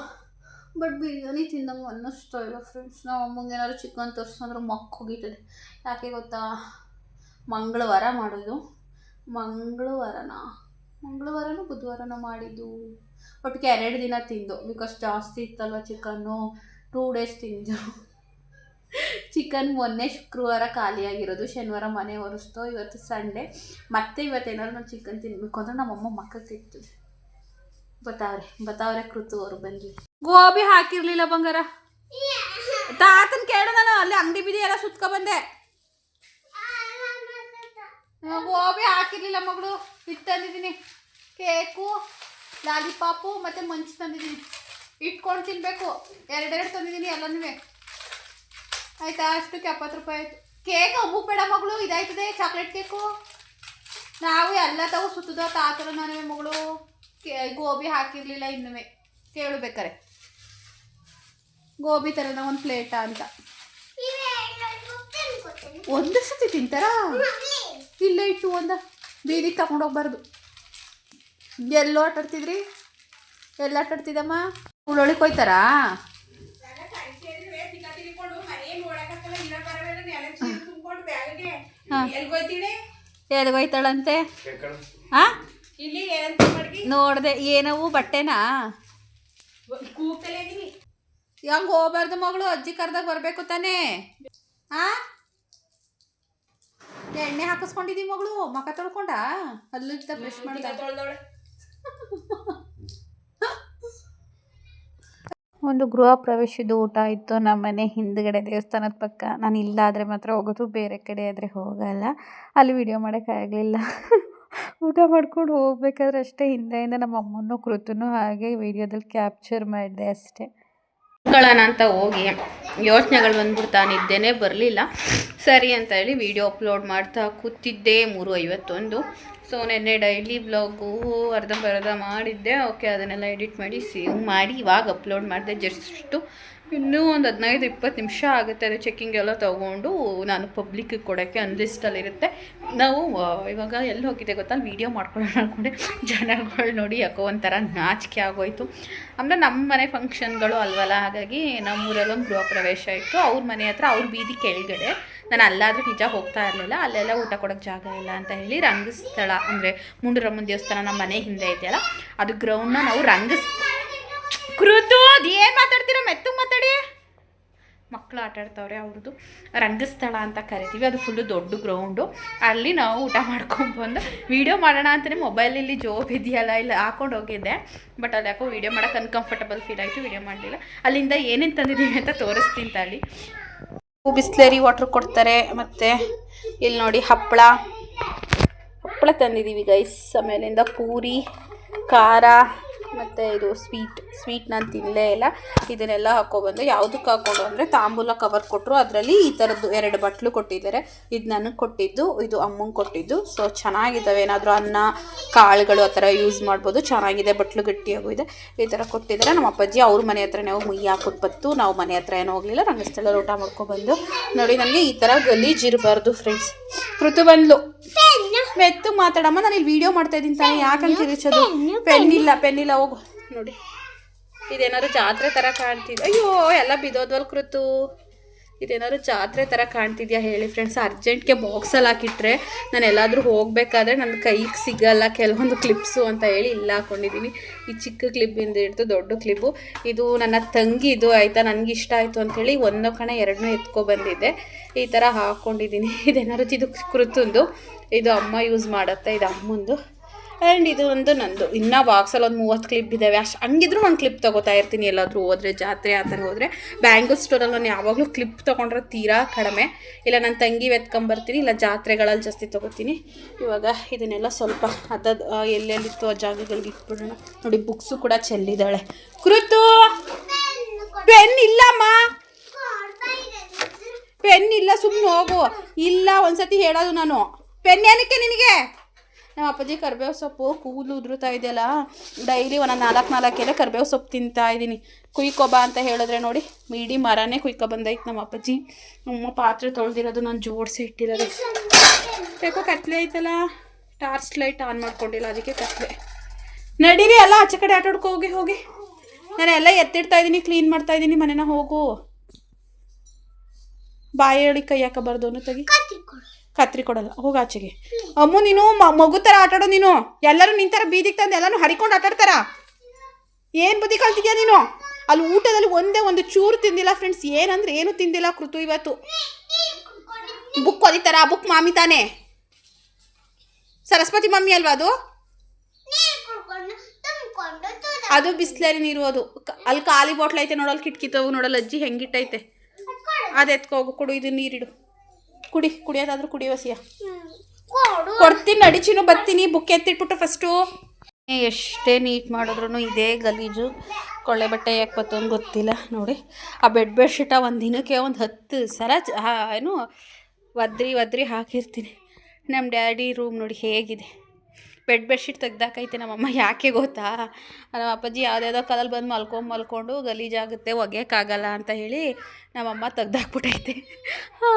ಬಟ್ ಬಿರಿಯಾನಿ ತಿಂದಂಗೆ ಅನ್ನಿಸ್ತಾ ಇಲ್ಲ ಫ್ರೆಂಡ್ಸ್ ನಾವು ಅಮ್ಮಂಗೆ ಏನಾದ್ರು ಚಿಕನ್ ತರಿಸಂದ್ರೆ ಮಕ್ಕ ಹೋಗಿತ್ತದೆ ಯಾಕೆ ಗೊತ್ತಾ? ಮಂಗಳವಾರ ಮಾಡೋದು. ಮಂಗಳವಾರನ? ಮಂಗಳವಾರನೂ ಬುಧವಾರನೂ ಮಾಡಿದ್ದು. ಒಟ್ಟಿಗೆ ಎರಡು ದಿನ ತಿಂದು. ಬಿಕಾಸ್ ಜಾಸ್ತಿ ಇತ್ತಲ್ವ ಚಿಕನ್ನು ಟೂ ಡೇಸ್ ತಿಂದು. ಚಿಕನ್ ಮೊನ್ನೆ ಶುಕ್ರವಾರ ಖಾಲಿಯಾಗಿರೋದು. ಶನಿವಾರ ಮನೆ ಒರೆಸ್ತು. ಇವತ್ತು ಸಂಡೇ ಮತ್ತೆ ಇವತ್ತೇನಾದ್ರು ನಾನು ಚಿಕನ್ ತಿನ್ನಬೇಕು ಅಂದ್ರೆ ನಮ್ಮಮ್ಮ ಮಕ್ಕ ಇತ್ತು ಬತಾವ್ರೆ. ಬತಾವ್ರೆ ಕೃತು ಅವ್ರು ಬಂದ್ವಿ ಗೋಬಿ ಹಾಕಿರ್ಲಿಲ್ಲ ಬಂಗಾರ? ತಾತನ್ ಕೇಳು ನಾನು. ಅಲ್ಲಿ ಅಂಗಡಿ ಬಿದಿ ಎಲ್ಲ ಸುತ್ಕೊ ಬಂದೆ. ಗೋಬಿ ಹಾಕಿರ್ಲಿಲ್ಲ ಮಗಳು. ಹಿಟ್ಟು ತಂದಿದ್ದೀನಿ. ಕೇಕು ಲಾಲಿಪಾಪು ಮತ್ತು ಮಂಚ್ ತಂದಿದ್ದೀನಿ. ಇಟ್ಕೊಂಡು ತಿನ್ನಬೇಕು ಎರಡೆರಡು ತಂದಿದ್ದೀನಿ ಎಲ್ಲನೂ ಆಯ್ತಾ? ಅಷ್ಟಕ್ಕೆ ಎಪ್ಪತ್ತು ರೂಪಾಯಿ ಆಯಿತು. ಕೇಕ್ ಅಬ್ಬು ಬೇಡ ಮಗಳು ಇದಾಯ್ತದೆ. Chocolate cake. ನಾವು ಎಲ್ಲ ತಗೋ ಸುತ್ತದ ತಾತರ ನಾನು ಮಗಳು. ಕೇ ಗೋಬಿ ಹಾಕಿರಲಿಲ್ಲ ಇನ್ನೂ ಕೇಳಬೇಕಾರೆ ಗೋಬಿ ತರ ಒಂದು ಪ್ಲೇಟ ಅಂತ. ಒಂದು ಸತಿ ತಿಂತಾರಾ? ಇಲ್ಲೇ ಇಟ್ಟು ಒಂದು ಬೀದಿಗೆ ತಗೊಂಡೋಗ್ಬಾರ್ದು ಎಲ್ಲೋ ಆಟಾಡ್ತಿದ್ರಿ ಎಲ್ಲ ಆಟಾಡ್ತಿದ್ದಮ್ಮ ಹೋಯ್ತಾರಾ? ಹಾಂ. ಎಲ್ಲಿಗೆ ಹೋಯ್ತಾಳಂತೆ? ಹಾಂ? ನೋಡ್ದೆ ಏನವು ಬಟ್ಟೆನಾ? ಹಂಗ ಹೋಗ್ಬಾರ್ದು ಮಗಳು? ಅಜ್ಜಿ ಕರ್ದಾಗ ಬರಬೇಕು ತಾನೇ? ಆ ಎಣ್ಣೆ ಹಾಕಿಸ್ಕೊಂಡಿದ್ದೀವಿ ಮಗಳು ಮಕ ತೊಳ್ಕೊಂಡ? ಅಲ್ಲಿದ್ದ ಬ್ರಷ್ ಮಾಡ್ದ. ತೊಳ್ದವಳೆ. ಒಂದು ಗೃಹ ಪ್ರವೇಶದ ಊಟ ಇತ್ತು ನಮ್ಮ ಮನೆ ಹಿಂದ್ಗಡೆ ದೇವಸ್ಥಾನದ ಪಕ್ಕ. ನಾನು ಇಲ್ಲಾದರೆ ಮಾತ್ರ ಹೋಗೋದು ಬೇರೆ ಕಡೆ ಆದರೆ ಹೋಗಲ್ಲ. ಅಲ್ಲಿ ವಿಡಿಯೋ ಮಾಡೋಕ್ಕಾಗಲಿಲ್ಲ ಊಟ ಮಾಡ್ಕೊಂಡು ಹೋಗ್ಬೇಕಾದ್ರೆ ಅಷ್ಟೇ ಹಿಂದೆಯಿಂದ ನಮ್ಮ ಅಮ್ಮನೂ ಕೃತನೂ ಹಾಗೆ ವಿಡಿಯೋದಲ್ಲಿ ಕ್ಯಾಪ್ಚರ್ ಮಾಡಿದೆ ಅಷ್ಟೇ. ಗಳನ ಅಂತ ಹೋಗಿ ಯೋಚನೆಗಳು ಬಂದ್ಬಿಡ್ತಾ ನಿದ್ದೆನೇ ಬರಲಿಲ್ಲ. ಸರಿ ಅಂತ ಹೇಳಿ ವಿಡಿಯೋ ಅಪ್ಲೋಡ್ ಮಾಡ್ತಾ ಕೂತಿದ್ದೆ ಮೂರು ಐವತ್ತೊಂದು ಸೊ ನೆನ್ನೆ ಡೈಲಿ ಬ್ಲಾಗು ಅರ್ಧ ಬರ್ಧ ಮಾಡಿದ್ದೆ. ಓಕೆ ಅದನ್ನೆಲ್ಲ ಎಡಿಟ್ ಮಾಡಿ ಸೇವ್ ಮಾಡಿ. ಇವಾಗ ಅಪ್ಲೋಡ್ ಮಾಡಿದೆ ಜಸ್ಟು ಇನ್ನೂ ಒಂದು ಹದಿನೈದು, ಇಪ್ಪತ್ತು ನಿಮಿಷ ಆಗುತ್ತೆ ಅದು ಚೆಕ್ಕಿಂಗ್ ಎಲ್ಲ ತೊಗೊಂಡು ನಾನು ಪಬ್ಲಿಕ್ಗೆ ಕೊಡೋಕ್ಕೆ ಅನ್ಲಿಸ್ಟಲ್ಲಿರುತ್ತೆ ನಾವು ಇವಾಗ ಎಲ್ಲಿ ಹೋಗಿದೆ ಗೊತ್ತಾ? ವೀಡಿಯೋ ಮಾಡ್ಕೊಳ್ಳೋಣ ಅಂದ್ಕೊಂಡೆ ಜನಗಳು ನೋಡಿ ಯಾಕೋ ಒಂಥರ ನಾಚಿಕೆ ಆಗೋಯ್ತು. ಅಂದರೆ ನಮ್ಮ ಮನೆ ಫಂಕ್ಷನ್ಗಳು ಅಲ್ವಲ್ಲ? ಹಾಗಾಗಿ ನಮ್ಮೂರಲ್ಲೊಂದು ಗೃಹ ಪ್ರವೇಶ ಇತ್ತು. ಅವ್ರ ಮನೆ ಹತ್ರ ಅವ್ರ ಬೀದಿ ಕೆಳಗಡೆ. ನಾನು ಅಲ್ಲಾದರೂ ನಿಜ ಹೋಗ್ತಾ ಇರಲಿಲ್ಲ. ಅಲ್ಲೆಲ್ಲ ಊಟ ಕೊಡೋಕ್ಕೆ ಜಾಗ ಇಲ್ಲ ಅಂತ ಹೇಳಿ ರಂಗಸ್ಥಳ ಅಂದರೆ ಮುಂಡರಮ್ಮನ ದೇವಸ್ಥಾನ ನಮ್ಮ ಮನೆ ಹಿಂದೆ ಇದೆಯಲ್ಲ? ಅದು ಗ್ರೌಂಡ್ನ ನಾವು ರಂಗಸ್ ಕೃತು, ಅದು ಏನು ಮಾತಾಡ್ತೀರಾ? ಮೆತ್ತಗೆ ಮಾತಾಡಿ. ಮಕ್ಕಳು ಆಟ ಆಡ್ತಾವ್ರೆ ಅವ್ರದ್ದು ರಂಗಸ್ಥಳ ಅಂತ ಕರಿತೀವಿ, ಅದು ಫುಲ್ಲು ದೊಡ್ಡ ಗ್ರೌಂಡು ಅಲ್ಲಿ ನಾವು ಊಟ ಮಾಡ್ಕೊಂಡ್ಬಂದು ವೀಡಿಯೋ ಮಾಡೋಣ ಅಂತಲೇ ಮೊಬೈಲಲ್ಲಿ ಜೋಬ್ ಇದೆಯಲ್ಲ, ಇಲ್ಲ ಹಾಕೊಂಡು ಹೋಗಿದ್ದೆ. ಬಟ್ ಅಲ್ಲಿ ಯಾಕೋ ವೀಡಿಯೋ ಮಾಡೋಕೆ ಅನ್ಕಂಫರ್ಟಬಲ್ ಫೀಲ್ ಆಯಿತು, ವೀಡಿಯೋ ಮಾಡಲಿಲ್ಲ. ಅಲ್ಲಿಂದ ಏನೇನು ತಂದಿದ್ದೀವಿ ಅಂತ ತೋರಿಸ್ತೀನಿ ತಾಳಿ. ಬಿಸ್ಲೇರಿ ವಾಟ್ರ್ ಕೊಡ್ತಾರೆ, ಮತ್ತು ಇಲ್ಲಿ ನೋಡಿ ಹಪ್ಪಳ. ಹಪ್ಪಳ ತಂದಿದ್ದೀವಿ ಗೈಸ್ ಆಮೇಲಿಂದ ಪೂರಿ, ಖಾರ. ಮತ್ತು ಇದು ಸ್ವೀಟ್ ಸ್ವೀಟ್ ನಾನು ತಿನ್ನಲೇ ಇಲ್ಲ. ಇದನ್ನೆಲ್ಲ ಹಾಕ್ಕೊಬಂದು ಯಾವುದಕ್ಕೆ ಹಾಕ್ಕೊಂಡು ಅಂದರೆ ತಾಂಬೂಲ ಕವರ್ ಕೊಟ್ಟರು ಅದರಲ್ಲಿ ಈ ಥರದ್ದು ಎರಡು ಬಟ್ಲು ಕೊಟ್ಟಿದ್ದಾರೆ. ಇದು ನನಗೆ ಕೊಟ್ಟಿದ್ದು, ಇದು ಅಮ್ಮಂಗೆ ಕೊಟ್ಟಿದ್ದು. ಸೊ ಚೆನ್ನಾಗಿದ್ದಾವೆ. ಏನಾದರೂ ಅನ್ನ, ಕಾಳುಗಳು ಆ ಥರ ಯೂಸ್ ಮಾಡ್ಬೋದು. ಚೆನ್ನಾಗಿದೆ, ಬಟ್ಲು ಗಟ್ಟಿಯಾಗೂ ಇದೆ ಈ ಥರ ಕೊಟ್ಟಿದ್ದಾರೆ. ನಮ್ಮ ಅಪ್ಪಾಜಿ ಅವ್ರ ಮನೆ ಹತ್ರನೇ ಹೋಗಿ ಮುಯ್ಯ ಹಾಕ್ಬಿಟ್ಟು ಬತ್ತು ನಾವು ಮನೆ ಹತ್ರ ಏನೂ ಹೋಗಲಿಲ್ಲ. ರಂಗಸ್ಥಳ ಊಟ ಮಾಡ್ಕೊಬಂದು. ನೋಡಿ, ನನಗೆ ಈ ಥರ ಗಲ್ಲಿ ಇರಬಾರ್ದು ಫ್ರೆಂಡ್ಸ್ ಋತು ಬಂದ್ಲು ಮೆತ್ತು ಮಾತಾಡಮ್ಮ ನಾನು ಇಲ್ಲಿ ವಿಡಿಯೋ ಮಾಡ್ತಾ ಇದ್ದೀನಿ ತಾನೇ. ಯಾಕಂತ ಕಿರಿಚೋದು ಪೆನ್ ಇಲ್ಲ ಪೆನ್ ಇಲ್ಲ ಹೋಗು. ನೋಡಿ. ಇದೇನಾದ್ರು ಜಾತ್ರೆ ಥರ ಕಾಣ್ತಿದೆ. ಅಯ್ಯೋ ಎಲ್ಲ ಬಿದ್ದೋದ್ವಲ್ ಕೃತು ಇದೇನಾದ್ರು ಜಾತ್ರೆ ಥರ ಕಾಣ್ತಿದ್ಯಾ ಹೇಳಿ ಫ್ರೆಂಡ್ಸ್ ಅರ್ಜೆಂಟ್ಗೆ ಬಾಕ್ಸಲ್ಲಿ ಹಾಕಿಟ್ರೆ ನಾನು ಎಲ್ಲಾದರೂ ಹೋಗಬೇಕಾದ್ರೆ ನನ್ನ ಕೈಗೆ ಸಿಗಲ್ಲ, ಕೆಲವೊಂದು ಕ್ಲಿಪ್ಸು ಅಂತ ಹೇಳಿ ಇಲ್ಲ ಹಾಕೊಂಡಿದ್ದೀನಿ ಈ ಚಿಕ್ಕ ಕ್ಲಿಪ್ಪಿಂದ ಹಿಡಿದು ದೊಡ್ಡ ಕ್ಲಿಪ್ಪು ಇದು ನನ್ನ ತಂಗಿ ಇದು ಆಯಿತಾ? ನನಗೆ ಇಷ್ಟ ಆಯಿತು ಅಂಥೇಳಿ ಒಂದೋ ಕಣ ಎರಡನ್ನೂ ಎತ್ಕೊಬಂದಿದ್ದೆ ಈ ಥರ ಹಾಕ್ಕೊಂಡಿದ್ದೀನಿ ಇದೇನಾದ್ರು ಇದು ಕೃತಂದು, ಇದು ಅಮ್ಮ ಯೂಸ್ ಮಾಡುತ್ತೆ, ಇದು ಅಮ್ಮಂದು. ಆ್ಯಂಡ್ ಇದು ಒಂದು ನಂದು. ಇನ್ನೂ ಬಾಕ್ಸಲ್ಲಿ ಒಂದು ಮೂವತ್ತು ಕ್ಲಿಪ್ ಇದ್ದಾವೆ ಅಷ್ಟು ಹಂಗಿದ್ರು ಒಂದು ಕ್ಲಿಪ್ ತೊಗೋತಾ ಇರ್ತೀನಿ. ಎಲ್ಲಾದರೂ ಹೋದರೆ, ಜಾತ್ರೆ ಆ ಥರ ಹೋದರೆ. ಬ್ಯಾಂಗಲ್ ಸ್ಟೋರಲ್ಲಿ ನಾನು ಯಾವಾಗಲೂ ಕ್ಲಿಪ್ ತೊಗೊಂಡ್ರೆ ತೀರಾ ಕಡಿಮೆ. ಇಲ್ಲ ನನ್ನ ತಂಗಿ ಎತ್ಕೊಂಬರ್ತೀನಿ ಇಲ್ಲ ಜಾತ್ರೆಗಳಲ್ಲಿ ಜಾಸ್ತಿ ತೊಗೋತೀನಿ. ಇವಾಗ ಇದನ್ನೆಲ್ಲ ಸ್ವಲ್ಪ ಅದದು ಎಲ್ಲೆಲ್ಲಿತ್ತು ಆ ಜಾಗಗಳಿಗೆ ಇಟ್ಬಿಡೋಣ. ನೋಡಿ ಬುಕ್ಸು ಕೂಡ ಚೆಲ್ಲಿದ್ದಾಳೆ. ಕೃತು! ಪೆನ್ ಇಲ್ಲಮ್ಮ! ಪೆನ್ ಇಲ್ಲ ಸುಮ್ಮನೆ ಹೋಗು. ಇಲ್ಲ, ಒಂದ್ಸತಿ ಹೇಳೋದು ನಾನು. ಪೆನ್ ಏನಕ್ಕೆ ನಿನಗೆ? ನಮ್ಮ ಅಪ್ಪಾಜಿ ಕರ್ಬೇವು ಸೊಪ್ಪು, ಕೂದಲು ಉದುರುತ್ತಾ ಇದೆಯಲ್ಲ ಡೈಲಿ ಒಂದೊಂದು ನಾಲ್ಕು ನಾಲ್ಕೆಲೆ ಕರ್ಬೇವು ಸೊಪ್ಪು ತಿಂತಾ ಇದ್ದೀನಿ. ಕುಯ್ಕೊಬ ಅಂತ ಹೇಳಿದ್ರೆ ನೋಡಿ, ಮೀಡಿ ಮರನೇ ಕುಯ್ಕೊ ಬಂದೈತೆ ನಮ್ಮ ಅಪ್ಪಾಜಿ. ನಮ್ಮ ಪಾತ್ರೆ ತೊಳೆದಿರೋದು ನಾನು ಜೋಡಿಸಿ ಇಟ್ಟಿರೋದು. ಯಾಕೋ ಕತ್ಲೆ ಐತಲ್ಲ ಟಾರ್ಚ್ ಲೈಟ್ ಆನ್ ಮಾಡ್ಕೊಂಡಿಲ್ಲ, ಅದಕ್ಕೆ ಕತ್ಲೆ. ನಡೀರಿ, ಎಲ್ಲ ಆಚೆ ಕಡೆ ಆಟ ಆಡ್ಕೊ ಹೋಗಿ ಹೋಗಿ. ನಾನು ಎಲ್ಲ ಎತ್ತಿಡ್ತಾ ಇದ್ದೀನಿ ಕ್ಲೀನ್ ಮಾಡ್ತಾ ಇದ್ದೀನಿ, ಮನೆನ ಹೋಗು. ಬಾಯಿ ಹೇಳಿ ಕೈ ಹಾಕಬಾರ್ದು ಅನ್ನೋ ತೆಗಿ. ಕತ್ರಿ ಕೊಡಲ್ಲ. ಹೋಗ ಆಚೆಗೆ. ಅಮ್ಮು, ನೀನು ಮಗು ಥರ ಆಟಾಡೋ ನೀನು. ಎಲ್ಲರೂ ನಿನ್ ಥರ ಬೀದಿಗೆ ತಂದು ಎಲ್ಲರೂ ಹರಿಕೊಂಡು ಆಟಾಡ್ತಾರ? ಏನು ಬುದ್ಧಿ ಕಲ್ತಿದ್ಯಾ ನೀನು? ಅಲ್ಲಿ ಊಟದಲ್ಲಿ ಒಂದೇ ಒಂದು ಚೂರು ತಿಂದಿಲ್ಲ ಫ್ರೆಂಡ್ಸ್ ಏನಂದ್ರೆ ಏನು ತಿಂದಿಲ್ಲ ಕೃತು ಇವತ್ತು. ಬುಕ್ ಓದಿತಾರ? ಬುಕ್ ಮಾಮಿ ತಾನೆ. ಸರಸ್ವತಿ ಮಮ್ಮಿ ಅಲ್ವಾ ಅದು? ಅದು ಬಿಸ್ಲರಿ ನೀರು ಅದು. ಅಲ್ಲಿ ಖಾಲಿ ಬಾಟ್ಲ್ ಐತೆ ನೋಡಲ್ ಕಿಟ್ಕಿತವು ನೋಡೋಲ್ಲ ಅಜ್ಜಿ ಹೆಂಗಿಟ್ಟೈತೆ ಅದು ಎತ್ಕೋಗು ಕೊಡು, ಇದು ನೀರಿಡು. ಕುಡಿ ಕುಡಿಯೋದಾದ್ರೂ ಕುಡಿಯೋ ಸಿಯ ಕೊಡ್ತೀನಿ ನಡಿಚಿನೂ ಬರ್ತೀನಿ ಬುಕ್ ಎತ್ತಿಟ್ಬಿಟ್ಟು ಫಸ್ಟು ಎಷ್ಟೇ ನೀಟ್ ಮಾಡಿದ್ರು ಇದೇ ಗಲೀಜು. ಕೊಳ್ಳೆ ಬಟ್ಟೆ ಯಾಕೆ ಬತ್ತು ಅಂತ ಗೊತ್ತಿಲ್ಲ ನೋಡಿ. ಆ ಬೆಡ್ ಬೆಡ್ಶೀಟ ಒಂದು ದಿನಕ್ಕೆ ಒಂದು ಹತ್ತು ಸಲ ಏನು ಒದ್ರಿ ಒದ್ರಿ ಹಾಕಿರ್ತೀನಿ. ನಮ್ಮ ಡ್ಯಾಡಿ ರೂಮ್ ನೋಡಿ ಹೇಗಿದೆ. ಬೆಡ್ ಬೆಡ್ಶೀಟ್ ತೆಗ್ದಾಕೈತೆ ನಮ್ಮಮ್ಮ. ಯಾಕೆ ಗೊತ್ತಾ? ನಮ್ಮ ಅಪ್ಪಾಜಿ ಯಾವುದ್ಯಾವುದೋ ಕಾಲಲ್ಲಿ ಬಂದು ಮಲ್ಕೊಂಡು ಮಲ್ಕೊಂಡು ಗಲೀಜಾಗುತ್ತೆ, ಒಗೆಯೋಕ್ಕಾಗಲ್ಲ ಅಂತ ಹೇಳಿ ನಮ್ಮಮ್ಮ ತೆಗ್ದಾಕ್ಬಿಟ್ಟೈತೆ. ಹೋ,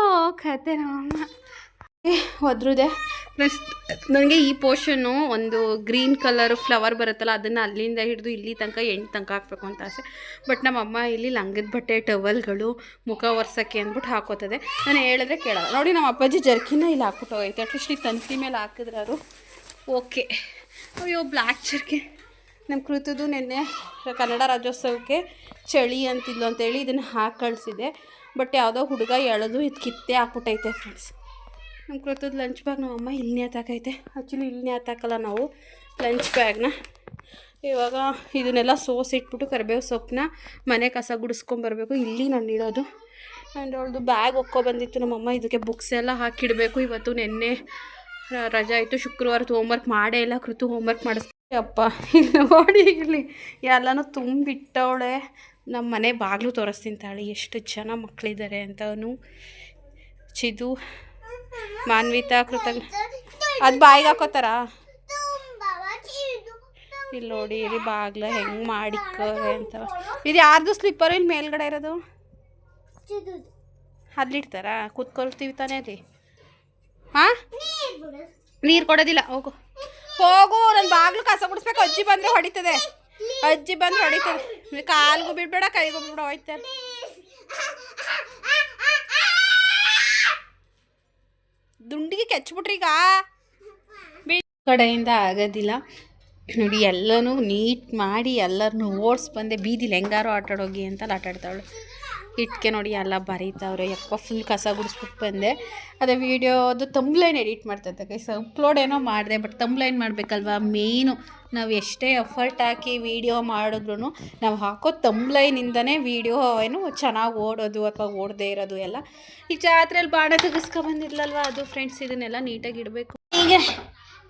ಕತೆ ನಮ್ಮಮ್ಮ. ಒದ್ರದೆ ಪ್ಲಸ್ ನನಗೆ ಈ ಪೋರ್ಷನ್ನು ಒಂದು ಗ್ರೀನ್ ಕಲರ್ ಫ್ಲವರ್ ಬರುತ್ತಲ್ಲ, ಅದನ್ನು ಅಲ್ಲಿಂದ ಹಿಡಿದು ಇಲ್ಲಿ ತನಕ, ಎಂಟು ತನಕ ಹಾಕಬೇಕು ಅಂತ ಆಸೆ. ಬಟ್ ನಮ್ಮಮ್ಮ ಇಲ್ಲಿ ಲಂಗದ ಬಟ್ಟೆ, ಟವಲ್ಗಳು, ಮುಖ ಒರ್ಸೋಕ್ಕೆ ಅಂದ್ಬಿಟ್ಟು ಹಾಕೋತದೆ. ನಾನು ಹೇಳಿದ್ರೆ ಕೇಳಲ್ಲ. ನೋಡಿ, ನಮ್ಮ ಅಪ್ಪಾಜಿ ಜರ್ಕಿನ ಇಲ್ಲಿ ಹಾಕ್ಬಿಟ್ಟು ಹೋಗೈತೆ. ಅಟ್ಲೀಸ್ಟ್ ಈ ತಂತಿ ಮೇಲೆ ಹಾಕಿದ್ರಾರು ಓಕೆ. ಅಯ್ಯೋ ಬ್ಲ್ಯಾಕ್ ಚರ್ಕೆ. ನಮ್ಮ ಕೃತದು ನಿನ್ನೆ ಕನ್ನಡ ರಾಜ್ಯೋತ್ಸವಕ್ಕೆ ಚಳಿ ಅಂತಿದ್ಲು ಅಂತೇಳಿ ಇದನ್ನು ಹಾಕಿ ಕಳಿಸಿದೆ. ಬಟ್ ಯಾವುದೋ ಹುಡುಗ ಎಳೆದು ಇದು ಕಿತ್ತೆ ಹಾಕ್ಬಿಟ್ಟೈತೆ ಫ್ರೆಂಡ್ಸ್ ನಮ್ಮ ಕೃತದ ಲಂಚ್ ಬ್ಯಾಗ್ ನಮ್ಮ ಅಮ್ಮ ಇಲ್ಲಿ ಹತ್ತಾಕೈತೆ ಆ್ಯಕ್ಚುಲಿ ಇಲ್ಲೇ ಹತ್ತಾಕಲ್ಲ ನಾವು ಲಂಚ್ ಬ್ಯಾಗ್ನ ಇವಾಗ ಇದನ್ನೆಲ್ಲ ಸೋಸಿಟ್ಬಿಟ್ಟು ಕರಿಬೇವು ಸೊಪ್ಪನ್ನ ಮನೆ ಕಸ ಗುಡಿಸ್ಕೊಂಬರ್ಬೇಕು ಇಲ್ಲಿ ನಾನು ಇಡೋದು. ಆ್ಯಂಡ್ ಅವಳದು ಬ್ಯಾಗ್ ಒಕ್ಕೊ ಬಂದಿತ್ತು ನಮ್ಮಮ್ಮ ಇದಕ್ಕೆ ಬುಕ್ಸ್ ಎಲ್ಲ ಹಾಕಿಡಬೇಕು ಇವತ್ತು ನಿನ್ನೆ. ರಜಾ ಆಯಿತು ಶುಕ್ರವಾರ ಹೋಮ್ವರ್ಕ್ ಮಾಡೇ ಇಲ್ಲ ಕೃತು ಹೋಮ್ವರ್ಕ್ ಮಾಡಿಸ್ತೀವಿ ಅಪ್ಪ ಇಲ್ಲಿ ನೋಡಿ ಇಲ್ಲಿ ಎಲ್ಲನೂ ತುಂಬಿಟ್ಟವಳೆ. ನಮ್ಮ ಮನೆ ಬಾಗಿಲು ತೋರಿಸ್ತೀನಿ ತಾಳಿ ಎಷ್ಟು ಜನ ಮಕ್ಕಳಿದ್ದಾರೆ ಅಂತವನು. ಚಿದು ಮಾನ್ವಿತಾ ಕೃತಜ್ಞ. ಅದು ಬಾಯಿಗೆ ಹಾಕೋತಾರ? ಇಲ್ಲಿ ನೋಡಿ ಇಲ್ಲಿ ಬಾಗ್ಲ ಹೆಂಗೆ ಮಾಡಿಕ್ಕ ಅಂತ. ಇದು ಯಾರ್ದು ಸ್ಲಿಪ್ಪರು ಇಲ್ಲಿ ಮೇಲ್ಗಡೆ ಇರೋದು? ಅಲ್ಲಿಡ್ತಾರ ಕೂತ್ಕೊಳ್ತೀವಿ ತಾನೇ ರೀ ಹಾಂ ನೀರು ಕೊಡೋದಿಲ್ಲ, ಹೋಗು. ಹೋಗು ನನ್ನ ಬಾಗ್ಲು ಕಸ ಗುಡಿಸ್ಬೇಕು, ಅಜ್ಜಿ ಬಂದರೆ ಹೊಡಿತದೆ. ಅಜ್ಜಿ ಬಂದ್ರೆ ಹೊಡಿತದೆ. ಕಾಲ್ಗೂ ಬಿಡ್ಬೇಡ, ಕೈಗೂ ಬಿಡ್ಬೇಡ ಹೋಯ್ತಾರೆ ದುಂಡಿಗೆ ಕೆಚ್ಬಿಟ್ರಿ ಈಗ. ಬಿ- ಕಡೆಯಿಂದ ಆಗೋದಿಲ್ಲ. ನೋಡಿ, ಎಲ್ಲನೂ ನೀಟ್ ಮಾಡಿ ಎಲ್ಲರನ್ನೂ ಓಡಿಸ್ ಬಂದೆ. ಬೀದಿಲಿ ಹೆಂಗಾರು ಆಟಾಡೋಗಿ ಅಂತ ಆಟಾಡ್ತಾವಳೆ. ಇಟ್ಕೆ ನೋಡಿ ಎಲ್ಲ ಬರೀತಾವ್ರೆ. ಯಪ್ಪ ಫುಲ್ ಕಸ ಗುಡಿಸ್ಬಿಟ್ಟು ಬಂದೆ. ಅದೇ ವೀಡಿಯೋದು ತಂಬ್ಲೈನ್ ಎಡಿಟ್ ಮಾಡ್ತಾ ಕೈಸ್ ಅಪ್ಲೋಡ್ ಏನೋ ಮಾಡಿದೆ ಬಟ್ ತಂಬ್ಲೈನ್ ಮಾಡಬೇಕಲ್ವಾ? ಮೇನು ನಾವು ಎಷ್ಟೇ ಎಫರ್ಟ್ ಹಾಕಿ ವೀಡಿಯೋ ಮಾಡಿದ್ರು ನಾವು ಹಾಕೋ ತಂಬ್ಲೈನಿಂದನೇ ವೀಡಿಯೋ ಏನು ಚೆನ್ನಾಗಿ ಓಡೋದು ಅಥವಾ ಓಡದೇ ಇರೋದು ಎಲ್ಲ. ಈ ಜಾತ್ರೆಯಲ್ಲಿ ಬಾಣ ತೆಗಿಸ್ಕೊ ಬಂದಿರ್ಲಲ್ವ ಅದು ಫ್ರೆಂಡ್ಸ್ ಇದನ್ನೆಲ್ಲ ನೀಟಾಗಿ ಇಡಬೇಕು. ಹೀಗೆ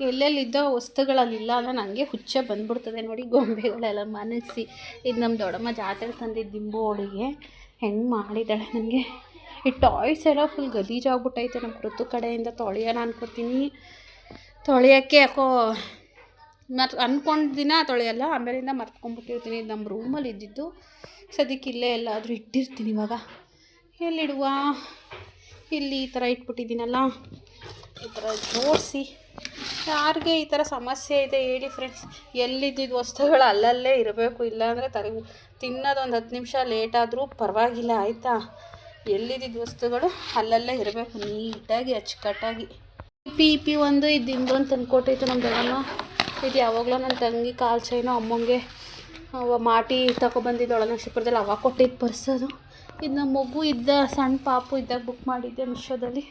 ಎಲ್ಲೆಲ್ಲಿದ್ದೋ ವಸ್ತುಗಳಲ್ಲಿಲ್ಲ ಅಂದರೆ ನನಗೆ ಹುಚ್ಚೆ ಬಂದ್ಬಿಡ್ತದೆ ನೋಡಿ ಗೊಂಬೆಗಳೆಲ್ಲ ಮನಸ್ಸಿ. ಇದು ನಮ್ಮ ದೊಡ್ಡಮ್ಮ ಜಾತ್ರೆ ತಂದಿದ್ದು ದಿಂಬು ಹೋಳಿಗೆ. ಹೆಂಗೆ ಮಾಡಿದ್ದಾಳೆ ನನಗೆ? ಈ ಟಾಯ್ಸ್ ಎಲ್ಲ ಫುಲ್ ಗಲೀಜಾಗ್ಬಿಟ್ಟೈತೆ ನಮ್ಮ ಋತು ಕಡೆಯಿಂದ ತೊಳೆಯೋಣ ಅನ್ಕೋತೀನಿ. ತೊಳೆಯೋಕ್ಕೆ ಯಾಕೋ ಮರ್ ಅಂದ್ಕೊಂಡು ದಿನ ತೊಳೆಯಲ್ಲ, ಆಮೇಲಿಂದ ಮರ್ತ್ಕೊಂಡ್ಬಿಟ್ಟಿರ್ತೀನಿ. ನಮ್ಮ ರೂಮಲ್ಲಿ ಇದ್ದಿದ್ದು ಸದ್ಯಕ್ಕೆ ಇಲ್ಲೇ ಎಲ್ಲಾದರೂ ಇಟ್ಟಿರ್ತೀನಿ ಇವಾಗ. ಎಲ್ಲಿಡುವ? ಇಲ್ಲಿ ಈ ಥರ ಇಟ್ಬಿಟ್ಟಿದ್ದೀನಲ್ಲ. ಈ ಥರ ಜೋಡಿಸಿ ಯಾರಿಗೆ ಈ ಥರ ಸಮಸ್ಯೆ ಇದೆ ಹೇಳಿ ಫ್ರೆಂಡ್ಸ್ ಎಲ್ಲಿದ್ದಿದ್ದು ವಸ್ತುಗಳು ಅಲ್ಲಲ್ಲೇ ಇರಬೇಕು. ಇಲ್ಲಾಂದರೆ ತಲೆ ತಿನ್ನೋದು ಒಂದು ಹತ್ತು ನಿಮಿಷ ಲೇಟ್ ಆದರೂ ಪರವಾಗಿಲ್ಲ, ಆಯಿತಾ? ಎಲ್ಲಿದ್ದಿದ್ದು ವಸ್ತುಗಳು ಅಲ್ಲಲ್ಲೇ ಇರಬೇಕು, ನೀಟಾಗಿ ಅಚ್ಚುಕಟ್ಟಾಗಿ. ಪಿ ಪಿ ಒಂದು ಇದು ದಿಂದು ಅಂತ ತಂದ್ಕೊಟ್ಟೈತೆ ನಮ್ಮ ದೊಡ್ಡಮ್ಮ. ಇದು ಯಾವಾಗಲೂ ನನ್ನ ತಂಗಿ ಕಾಲು ಚೈನು ಅಮ್ಮಂಗೆ ಮಾಟಿ ತಗೊಬಂದಿದ್ದೊಳ ನಕ್ಷತ್ರದಲ್ಲಿ ಅವಾಗ ಕೊಟ್ಟಿದ್ದು ಬರ್ಸೋದು ಇದು ನಮ್ಮ ಮಗು ಇದ್ದ ಸಣ್ಣ ಪಾಪು ಇದ್ದಾಗ ಬುಕ್ ಮಾಡಿದ್ದೆ ಮಿಶೋದಲ್ಲಿ.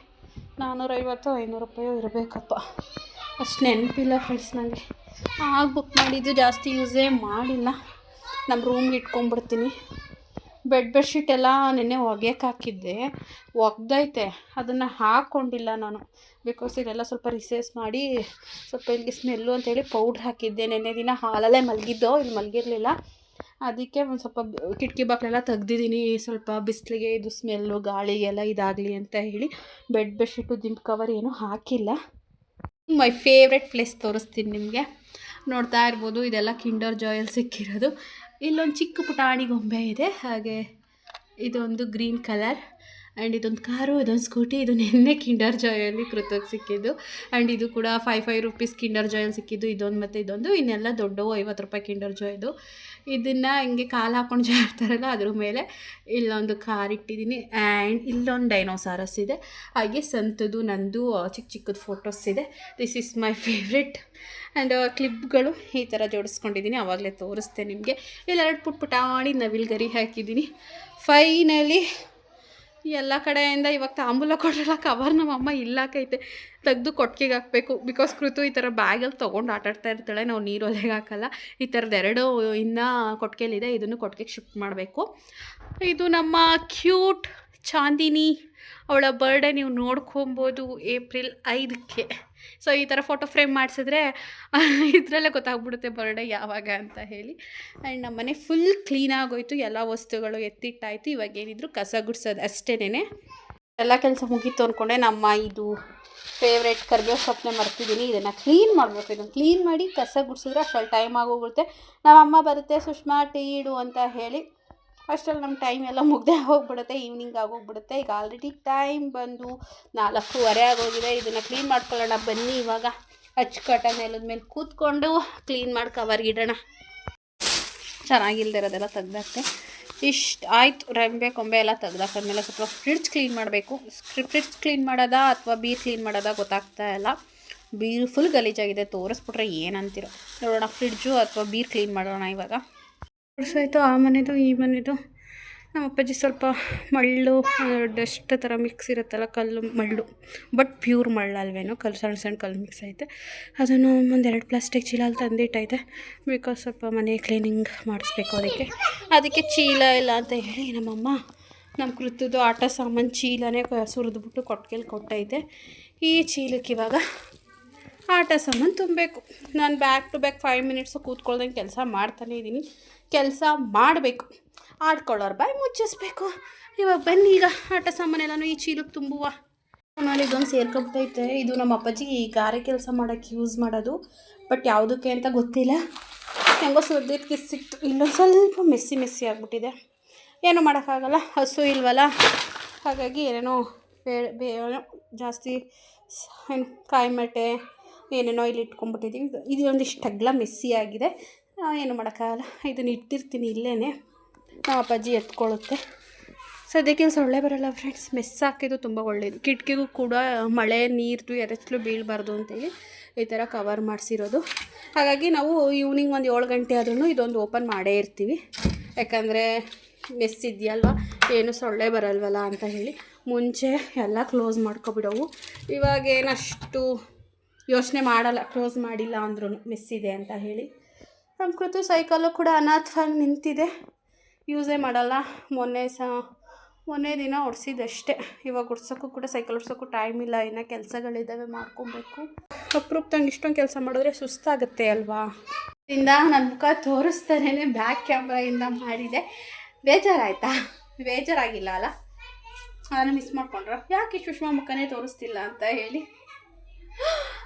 ನಾನ್ನೂರೈವತ್ತು ಐನೂರು ರೂಪಾಯೋ ಇರಬೇಕಪ್ಪ. ಅಷ್ಟು ನೆನಪಿಲ್ಲ ಫ್ರೆಂಡ್ಸ್ ನನಗೆ ಆಗ ಬುಕ್ ಮಾಡಿದ್ದು ಜಾಸ್ತಿ ಯೂಸೇ ಮಾಡಿಲ್ಲ. ನಮ್ಮ ರೂಮ್ಗೆ ಇಟ್ಕೊಂಡ್ಬಿಡ್ತೀನಿ. ಬೆಡ್ ಬೆಡ್ಶೀಟ್ ಎಲ್ಲ ನೆನ್ನೆ ಒಗೆಯಕ್ಕೆ ಹಾಕಿದ್ದೆ. ಒಗ್ದೈತೆ. ಅದನ್ನು ಹಾಕ್ಕೊಂಡಿಲ್ಲ ನಾನು. ಬಿಕಾಸ್ ಇದೆಲ್ಲ ಸ್ವಲ್ಪ ರಿಸೇಸ್ ಮಾಡಿ ಸ್ವಲ್ಪ ಇಲ್ಲಿಗೆ ಸ್ಮೆಲ್ಲು ಅಂತೇಳಿ ಪೌಡ್ರ್ ಹಾಕಿದ್ದೆ. ನೆನ್ನೆ ದಿನ ಹಾಲಲ್ಲೇ ಮಲಗಿದ್ದೋ ಇಲ್ಲಿ ಮಲಗಿರಲಿಲ್ಲ. ಅದಕ್ಕೆ ಒಂದು ಸ್ವಲ್ಪ ಕಿಟಕಿ ಬಾಕ್ಲೆಲ್ಲ ತೆಗ್ದಿದ್ದೀನಿ. ಸ್ವಲ್ಪ ಬಿಸಿಲಿಗೆ ಇದು ಸ್ಮೆಲ್ಲು ಗಾಳಿಗೆಲ್ಲ ಇದಾಗಲಿ ಅಂತ ಹೇಳಿ ಬೆಡ್ ಬೆಡ್ಶೀಟು ದಿಂಬು ಕವರ್ ಏನೂ ಹಾಕಿಲ್ಲ. ಮೈ ಫೇವ್ರೆಟ್ ಪ್ಲೇಸ್ ತೋರಿಸ್ತೀನಿ ನಿಮಗೆ. ನೋಡ್ತಾ ಇರ್ಬೋದು, ಇದೆಲ್ಲ ಕಿಂಡರ್ ಜಾಯಲ್ ಸಿಕ್ಕಿರೋದು. ಇಲ್ಲೊಂದು ಚಿಕ್ಕ ಪುಟಾಣಿ ಗೊಂಬೆ ಇದೆ. ಹಾಗೆ ಇದೊಂದು ಗ್ರೀನ್ ಕಲರ್ ಆ್ಯಂಡ್ ಇದೊಂದು ಕಾರು, ಇದೊಂದು ಸ್ಕೂಟಿ, ಇದು ನಿನ್ನೆ ಕಿಂಡರ್ ಜಾಯಲ್ಲಿ ಕೃತಕ್ಕೆ ಸಿಕ್ಕಿದ್ದು. ಆ್ಯಂಡ್ ಇದು ಕೂಡ ಫೈವ್ ಫೈವ್ ರುಪೀಸ್ ಕಿಂಡರ್ ಜಾಯಲ್ಲಿ ಸಿಕ್ಕಿದ್ದು. ಇದೊಂದು ಮತ್ತು ಇದೊಂದು, ಇನ್ನೆಲ್ಲ ದೊಡ್ಡವು ಐವತ್ತು ರೂಪಾಯಿ ಕಿಂಡರ್ ಜಾಯ್ದು ಇದನ್ನು ಹಿಂಗೆ ಕಾಲು ಹಾಕೊಂಡು ಜಾರ್ತಾರಲ್ಲ ಅದ್ರ ಮೇಲೆ ಇಲ್ಲೊಂದು ಕಾರ್ ಇಟ್ಟಿದ್ದೀನಿ. ಆ್ಯಂಡ್ ಇಲ್ಲೊಂದು ಡೈನೋಸಾರಸ್ ಇದೆ. ಹಾಗೆ ಸಂತದು ನಂದು ಚಿಕ್ಕ ಚಿಕ್ಕದ ಫೋಟೋಸ್ ಇದೆ. This is my favourite and ಕ್ಲಿಪ್ಗಳು ಈ ಥರ ಜೋಡಿಸ್ಕೊಂಡಿದ್ದೀನಿ. ಆವಾಗಲೇ ತೋರಿಸ್ತೆ ನಿಮಗೆ. ಇಲ್ಲೆರಡು ಪುಟ್ ಪುಟಾಣಿ ನವಿಲ್ ಗರಿ ಹಾಕಿದ್ದೀನಿ. ಫೈನಲಿ ಎಲ್ಲ ಕಡೆಯಿಂದ ಇವಾಗ ತಾಂಬೂಲ ಕೊಡಲ್ಲ ಕವರ್ ನಮ್ಮಮ್ಮ ಇಲ್ಲಾಕೈತೆ. ತೆಗೆದು ಕೊಟ್ಟಿಗೆ ಹಾಕಬೇಕು. ಬಿಕಾಸ್ ಕೃತು ಈ ಥರ ಬ್ಯಾಗಲ್ಲಿ ತೊಗೊಂಡು ಆಟಾಡ್ತಾ ಇರ್ತಾಳೆ. ನಾವು ನೀರು ಒಲೆಗೆ ಹಾಕಲ್ಲ. ಈ ಥರದ್ದು ಎರಡು ಇನ್ನೂ ಕೊಟ್ಟಿಗೆಲಿದೆ ಇದನ್ನು ಕೊಟ್ಟಿಗೆಗೆ ಶಿಫ್ಟ್ ಮಾಡಬೇಕು. ಇದು ನಮ್ಮ ಕ್ಯೂಟ್ ಚಾಂದಿನಿ ಅವಳ ಬರ್ಡೇ ನೀವು ನೋಡ್ಕೊಬೋದು ಏಪ್ರಿಲ್ ಐದಕ್ಕೆ ಸೊ, ಈ ಥರ ಫೋಟೋ ಫ್ರೇಮ್ ಮಾಡಿಸಿದ್ರೆ ಇದರಲ್ಲೇ ಗೊತ್ತಾಗ್ಬಿಡುತ್ತೆ ಬರ್ಡೇ ಯಾವಾಗ ಅಂತ ಹೇಳಿ. ಆ್ಯಂಡ್ ನಮ್ಮನೆ ಫುಲ್ ಕ್ಲೀನಾಗೋಯ್ತು ಎಲ್ಲ ವಸ್ತುಗಳು ಎತ್ತಿಟ್ಟಾಯಿತು, ಇವಾಗ ಏನಿದ್ರು ಕಸ ಗುಡ್ಸೋದು ಅಷ್ಟೇನೆ ಎಲ್ಲ ಕೆಲಸ ಮುಗೀತು ಅಂದ್ಕೊಂಡೆ ನಮ್ಮ ಇದು ಫೇವ್ರೇಟ್ ಕರ್ಬೇವು ಸೊಪ್ಪನ್ನೇ ಮರ್ತಿದ್ದೀನಿ ಇದನ್ನು ಕ್ಲೀನ್ ಮಾಡಬೇಕು, ಇದನ್ನು ಕ್ಲೀನ್ ಮಾಡಿ ಕಸ ಗುಡಿಸಿದ್ರೆ ಅಷ್ಟು ಟೈಮ್ ಆಗೋಗ್ಬಿಡುತ್ತೆ. ನಮ್ಮ ಅಮ್ಮ ಬರುತ್ತೆ, ಸುಷ್ಮಾ ಟೀ ಇಡು ಅಂತ ಹೇಳಿ ಅಷ್ಟರಲ್ಲಿ ನಮ್ಮ ಟೈಮ್ ಎಲ್ಲ ಮುಗ್ದೆ ಹೋಗ್ಬಿಡುತ್ತೆ ಈವ್ನಿಂಗ್ ಆಗೋಗ್ಬಿಡುತ್ತೆ. ಈಗ ಆಲ್ರೆಡಿ ಟೈಮ್ ಬಂದು ನಾಲ್ಕೂವರೆ ಆಗೋಗಿದೆ. ಇದನ್ನು ಕ್ಲೀನ್ ಮಾಡ್ಕೊಳ್ಳೋಣ ಬನ್ನಿ. ಇವಾಗ ಅಚ್ಚುಕಟ್ಟ ನೆಲದ ಮೇಲೆ ಕೂತ್ಕೊಂಡು ಕ್ಲೀನ್ ಮಾಡಿ ಕವರ್ ಇಡೋಣ. ಚೆನ್ನಾಗಿಲ್ದಿರೋದೆಲ್ಲ ತೆಗ್ದಾಕ್ತೆ. ಇಷ್ಟು ಆಯಿತು. ರೆಂಬೆ, ಕೊಂಬೆ ಎಲ್ಲ ತೆಗ್ದಾಕಂದ್ಮೇಲೆ ಸ್ವಲ್ಪ ಫ್ರಿಡ್ಜ್ ಕ್ಲೀನ್ ಮಾಡಬೇಕು. ಫ್ರಿಡ್ಜ್ ಕ್ಲೀನ್ ಮಾಡೋದಾ ಅಥವಾ ಬೀರ್ ಕ್ಲೀನ್ ಮಾಡೋದಾ ಗೊತ್ತಾಗ್ತಾ ಇಲ್ಲ. ಬೀರು ಫುಲ್ ಗಲೀಜಾಗಿದೆ. ತೋರಿಸ್ಬಿಟ್ರೆ ಏನಂತೀರೋ. ನೋಡೋಣ ಫ್ರಿಡ್ಜು ಅಥವಾ ಬೀರ್ ಕ್ಲೀನ್ ಮಾಡೋಣ ಇವಾಗ. ಆಯಿತು ಆ ಮನೆದು, ಈ ಮನೆದು. ನಮ್ಮ ಅಪ್ಪಾಜಿ ಸ್ವಲ್ಪ ಮಳ್ಳು ಡಸ್ಟ್ ಥರ ಮಿಕ್ಸ್ ಇರುತ್ತಲ್ಲ, ಕಲ್ಲು ಮಳ್ಳು. ಬಟ್ ಪ್ಯೂರ್ ಮಳ್ಳು ಅಲ್ವೇನೋ, ಕಲ್ಲು, ಸಣ್ಣ ಸಣ್ಣ ಕಲ್ಲು ಮಿಕ್ಸ್ ಐತೆ. ಅದನ್ನು ಒಂದೆರಡು ಪ್ಲಾಸ್ಟಿಕ್ ಚೀಲಲ್ಲಿ ತಂದಿಟ್ಟೈತೆ. ಬಿಕಾಸ್ ಸ್ವಲ್ಪ ಮನೆ ಕ್ಲೀನಿಂಗ್ ಮಾಡಿಸ್ಬೇಕು ಅದಕ್ಕೆ. ಅದಕ್ಕೆ ಚೀಲ ಇಲ್ಲ ಅಂತ ಹೇಳಿ ನಮ್ಮಮ್ಮ, ನಮ್ಮ ಕೃತದ್ದು ಆಟ ಸಾಮಾನು ಚೀಲನೇ ಸುರಿದ್ಬಿಟ್ಟು ಕೊಟ್ಟಿಗೆಲಿ ಕೊಟ್ಟೈತೆ. ಈ ಚೀಲಕ್ಕೆ ಇವಾಗ ಆಟ ಸಾಮಾನು ತುಂಬಬೇಕು. ನಾನು back to back five minutes ಕೂತ್ಕೊಳ್ದಂಗೆ ಕೆಲಸ ಮಾಡ್ತಾನೇ ಇದ್ದೀನಿ ಕೆಲಸ ಮಾಡಬೇಕು. ಆಡ್ಕೊಳ್ಳೋರು ಬಾಯಿ ಮುಚ್ಚಿಸ್ಬೇಕು. ಇವಾಗ ಬನ್ನಿ, ಈಗ ಆಟ ಸಾಮಾನೆಲ್ಲನೂ ಈ ಚೀಲಕ್ಕೆ ತುಂಬುವ. ನಾನು ಇದೊಂದು ಸೇರ್ಕೊಬಿಟ್ಟೈತೆ. ಇದು ನಮ್ಮ ಅಪ್ಪಾಜಿ ಈ ಗಾರೆ ಕೆಲಸ ಮಾಡೋಕ್ಕೆ ಯೂಸ್ ಮಾಡೋದು. ಬಟ್ ಯಾವುದಕ್ಕೆ ಅಂತ ಗೊತ್ತಿಲ್ಲ. ಹೆಂಗೋ ಸುದ್ದಿದ್ದಕ್ಕೆ ಸಿಕ್ತು. ಇಲ್ಲೊಂದು ಸ್ವಲ್ಪ ಮೆಸ್ಸಿ ಮೆಸ್ಸಿ ಆಗಿಬಿಟ್ಟಿದೆ. ಏನೂ ಮಾಡೋಕ್ಕಾಗಲ್ಲ. ಹಸು ಇಲ್ವಲ್ಲ? ಹಾಗಾಗಿ ಏನೇನೋ ಬೇ ಬೇ ಜಾಸ್ತಿ ಏನು ಕಾಯಿಮೆಟೆ ಏನೇನೋ ಇಲ್ಲಿ ಇಟ್ಕೊಂಡ್ಬಿಟ್ಟಿದ್ದೀವಿ ಇದು ಒಂದಿಷ್ಟು ಅಗ್ಲ ಮೆಸ್ಸಿ ಆಗಿದೆ. ಏನು ಮಾಡೋಕ್ಕಾಗಲ್ಲ. ಇದನ್ನು ಇಟ್ಟಿರ್ತೀನಿ ಇಲ್ಲೇ ನಮ್ಮ ಅಪ್ಪಾಜಿ ಎತ್ಕೊಳ್ಳುತ್ತೆ ಸದ್ಯಕ್ಕೆ ಸೊಳ್ಳೆ ಬರೋಲ್ಲ ಫ್ರೆಂಡ್ಸ್ ಮೆಸ್ ಹಾಕಿದ್ದು ತುಂಬ ಒಳ್ಳೆಯದು ಕಿಟಕಿಗೂ ಕೂಡ ಮಳೆ, ನೀರ್ದು ಎರಚಲು ಬೀಳಬಾರ್ದು ಅಂತೇಳಿ ಈ ಥರ ಕವರ್ ಮಾಡಿಸಿರೋದು. ಹಾಗಾಗಿ ನಾವು ಈವ್ನಿಂಗ್ ಒಂದು ಏಳು ಗಂಟೆ ಆದ್ರೂ ಇದೊಂದು ಓಪನ್ ಮಾಡೇ ಇರ್ತೀವಿ. ಯಾಕಂದರೆ ಮೆಸ್ ಇದೆಯಲ್ವ? ಏನು ಸೊಳ್ಳೆ ಬರಲ್ವಲ್ಲ ಅಂತ ಹೇಳಿ. ಮುಂಚೆ ಎಲ್ಲ ಕ್ಲೋಸ್ ಮಾಡ್ಕೊಬಿಡೋವು. ಇವಾಗೇನಷ್ಟು ಯೋಚನೆ ಮಾಡಲ್ಲ ಕ್ಲೋಸ್ ಮಾಡಿಲ್ಲ ಅಂದ್ರೂ ಮೆಸ್ಸಿದೆ ಅಂತ ಹೇಳಿ. ನಮ್ಮ ಕೃತು ಸೈಕಲ್ಲು ಕೂಡ ಅನಾಥವಾಗಿ ನಿಂತಿದೆ. ಯೂಸೇ ಮಾಡಲ್ಲ. ಮೊನ್ನೆ ಸಹ ಮೊನ್ನೆ ದಿನ ಹೊಡ್ಸಿದ್ದಷ್ಟೇ ಇವಾಗ ಹೊಡ್ಸೋಕ್ಕೂ ಕೂಡ ಸೈಕಲ್ ಹೊಡ್ಸೋಕ್ಕೂ ಟೈಮ್ ಇಲ್ಲ. ಇನ್ನೂ ಕೆಲಸಗಳಿದ್ದಾವೆ, ಮಾಡ್ಕೊಬೇಕು. ಅಪ್ರೂಪ್ತಂಗೆ ಇಷ್ಟೊಂದು ಕೆಲಸ ಮಾಡಿದ್ರೆ ಸುಸ್ತಾಗುತ್ತೆ ಅಲ್ವಾ? ಇಂದ ನನ್ನ ಮುಖ ತೋರಿಸ್ತಾನೇ ಬ್ಯಾಕ್ ಕ್ಯಾಮ್ರಾಯಿಂದ ಮಾಡಿದೆ. ಬೇಜಾರಾಯ್ತಾ? ಬೇಜಾರಾಗಿಲ್ಲ ಅಲ್ಲ? ನಾನು ಮಿಸ್ ಮಾಡ್ಕೊಂಡ್ರ? ಯಾಕೆ ಸುಷ್ಮಾ ಮುಖನೇ ತೋರಿಸ್ತಿಲ್ಲ ಅಂತ ಹೇಳಿ.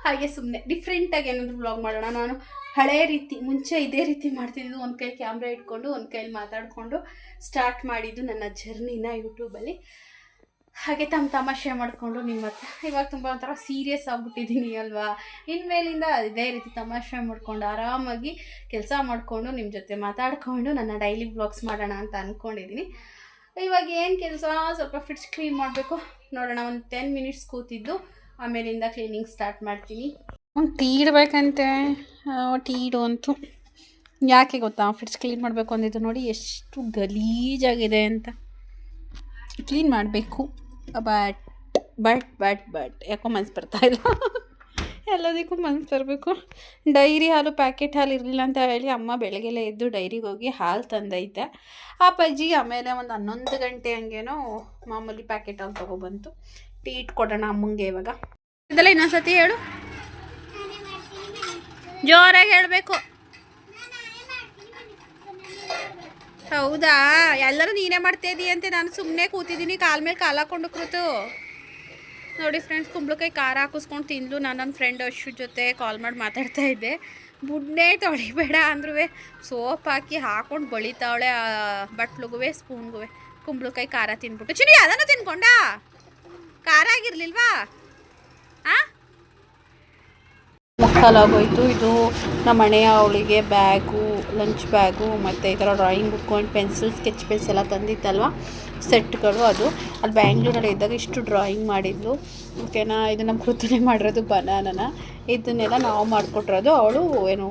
ಹಾಗೆ ಸುಮ್ಮನೆ ಡಿಫ್ರೆಂಟಾಗಿ ಏನಾದರೂ ವ್ಲಾಗ್ ಮಾಡೋಣ. ನಾನು ಹಳೆಯ ರೀತಿ, ಮುಂಚೆ ಇದೇ ರೀತಿ ಮಾಡ್ತಿದ್ದು ಒಂದು ಕೈ ಕ್ಯಾಮ್ರಾ ಇಟ್ಕೊಂಡು, ಒಂದು ಕೈಲಿ ಮಾತಾಡಿಕೊಂಡು ಸ್ಟಾರ್ಟ್ ಮಾಡಿದ್ದು ನನ್ನ ಜರ್ನಿನ ಯೂಟ್ಯೂಬಲ್ಲಿ ಹಾಗೆ ತಮ್ಮ ತಮಾಷೆ ಮಾಡಿಕೊಂಡು ನಿಮ್ಮ ಹತ್ರ. ಇವಾಗ ತುಂಬ ಒಂಥರ ಸೀರಿಯಸ್ ಆಗಿಬಿಟ್ಟಿದ್ದೀನಿ ಅಲ್ವಾ? ಇನ್ಮೇಲಿಂದ ಇದೇ ರೀತಿ ತಮಾಷೆ ಮಾಡಿಕೊಂಡು ಆರಾಮಾಗಿ ಕೆಲಸ ಮಾಡಿಕೊಂಡು ನಿಮ್ಮ ಜೊತೆ ಮಾತಾಡಿಕೊಂಡು ನನ್ನ ಡೈಲಿ ಬ್ಲಾಗ್ಸ್ ಮಾಡೋಣ ಅಂತ ಅಂದ್ಕೊಂಡಿದ್ದೀನಿ ಇವಾಗ ಏನು ಕೆಲಸ? ಸ್ವಲ್ಪ ಫ್ರಿಡ್ಜ್ ಕ್ಲೀನ್ ಮಾಡಬೇಕು. ನೋಡೋಣ, ಒಂದು ಟೆನ್ ಮಿನಿಟ್ಸ್ ಕೂತಿದ್ದು. ಆಮೇಲಿಂದ ಕ್ಲೀನಿಂಗ್ ಸ್ಟಾರ್ಟ್ ಮಾಡ್ತೀನಿ. ಟೀ ಇಡಬೇಕಂತೆ ಟೀ ಇಡು ಅಂತು. ಯಾಕೆ ಗೊತ್ತಾ? ಫ್ರಿಡ್ಜ್ ಕ್ಲೀನ್ ಮಾಡಬೇಕು ಅಂದಿದ್ದು ನೋಡಿ ಎಷ್ಟು ಗಲೀಜಾಗಿದೆ ಅಂತ. ಕ್ಲೀನ್ ಮಾಡಬೇಕು. ಬಟ್ ಬಟ್ ಬಟ್ ಬಟ್ ಯಾಕೋ ಮನ್ಸು ಬರ್ತಾಯಿಲ್ಲ ಎಲ್ಲದಕ್ಕೂ ಮನ್ಸು ಬರಬೇಕು. ಡೈರಿ ಹಾಲು ಪ್ಯಾಕೆಟ್ ಹಾಲು ಇರಲಿಲ್ಲ ಅಂತ ಹೇಳಿ ಅಮ್ಮ ಬೆಳಗ್ಗೆಲೆ ಎದ್ದು ಡೈರಿಗೆ ಹೋಗಿ ಹಾಲು ತಂದೈತೆ. ಆ ಪಜ್ಜಿ ಆಮೇಲೆ ಒಂದು ಹನ್ನೊಂದು ಗಂಟೆ ಹಂಗೇನೋ ಮಾಮೂಲಿ ಪ್ಯಾಕೆಟ್ ಹಾಲು ತೊಗೊಬಂತು ಟೀ ಇಟ್ಕೊಡೋಣ ಅಮ್ಮಂಗೆ ಇವಾಗ. ಇದೆಲ್ಲ ಇನ್ನೊಂದ್ಸತಿ ಹೇಳು. ಜೋರಾಗಿ ಹೇಳಬೇಕು. ಹೌದಾ? ಎಲ್ಲರೂ ನೀನೇ ಮಾಡ್ತಾ ಅಂತ ನಾನು ಸುಮ್ಮನೆ ಕೂತಿದ್ದೀನಿ. ಕಾಲ ಮೇಲೆ ಕಾಲು ಹಾಕೊಂಡು ಕೂತು ನೋಡಿ ಫ್ರೆಂಡ್ಸ್ ಕುಂಬಳಕಾಯಿ ಖಾರ ಹಾಕಿಸ್ಕೊಂಡು ತಿಂದ್ಲು ನಾನು ನನ್ನ ಫ್ರೆಂಡ್ ಅಶು ಜೊತೆ. ಕಾಲ್ ಮಾಡಿ ಮಾತಾಡ್ತಾ ಇದ್ದೆ. ಬುಡ್ನೇ ತೊಳಿಬೇಡ ಅಂದ್ರೂ ಸೋಪ್ ಹಾಕಿ ಹಾಕೊಂಡು ಬಳಿತಾವಳೆ ಬಟ್ಲುಗುವೆ, ಸ್ಪೂನ್ಗುವೆ. ಕುಂಬಳಕಾಯಿ ಖಾರ ತಿಂದ್ಬಿಟ್ಟು ಚಿನಿ ಅದನ್ನು ತಿನ್ಕೊಂಡ? ಖಾರ ಆಗಿರ್ಲಿಲ್ವಾ? ಆ? ಮುಕ್ಕಾಲಾಗೋಯ್ತು ಇದು ನಮ್ಮ ಮನೆಯ ಅವಳಿಗೆ ಬ್ಯಾಗು, ಲಂಚ್ ಬ್ಯಾಗು, ಮತ್ತು ಈ ಥರ drawing book and pencil, sketch pens ಎಲ್ಲ ತಂದಿತ್ತಲ್ವ? ಸೆಟ್ಗಳು ಅದು. ಅಲ್ಲಿ ಬ್ಯಾಂಗ್ಳೂರಲ್ಲಿ ಇದ್ದಾಗ ಇಷ್ಟು ಡ್ರಾಯಿಂಗ್ ಮಾಡಿದ್ಲು. ಓಕೆನಾ? ಇದು ನಮ್ಮ ಕೃತನೆ ಮಾಡಿರೋದು ಬನಾನನ. ಇದನ್ನೆಲ್ಲ ನಾವು ಮಾಡಿಕೊಟ್ಟಿರೋದು. ಅವಳು ಏನು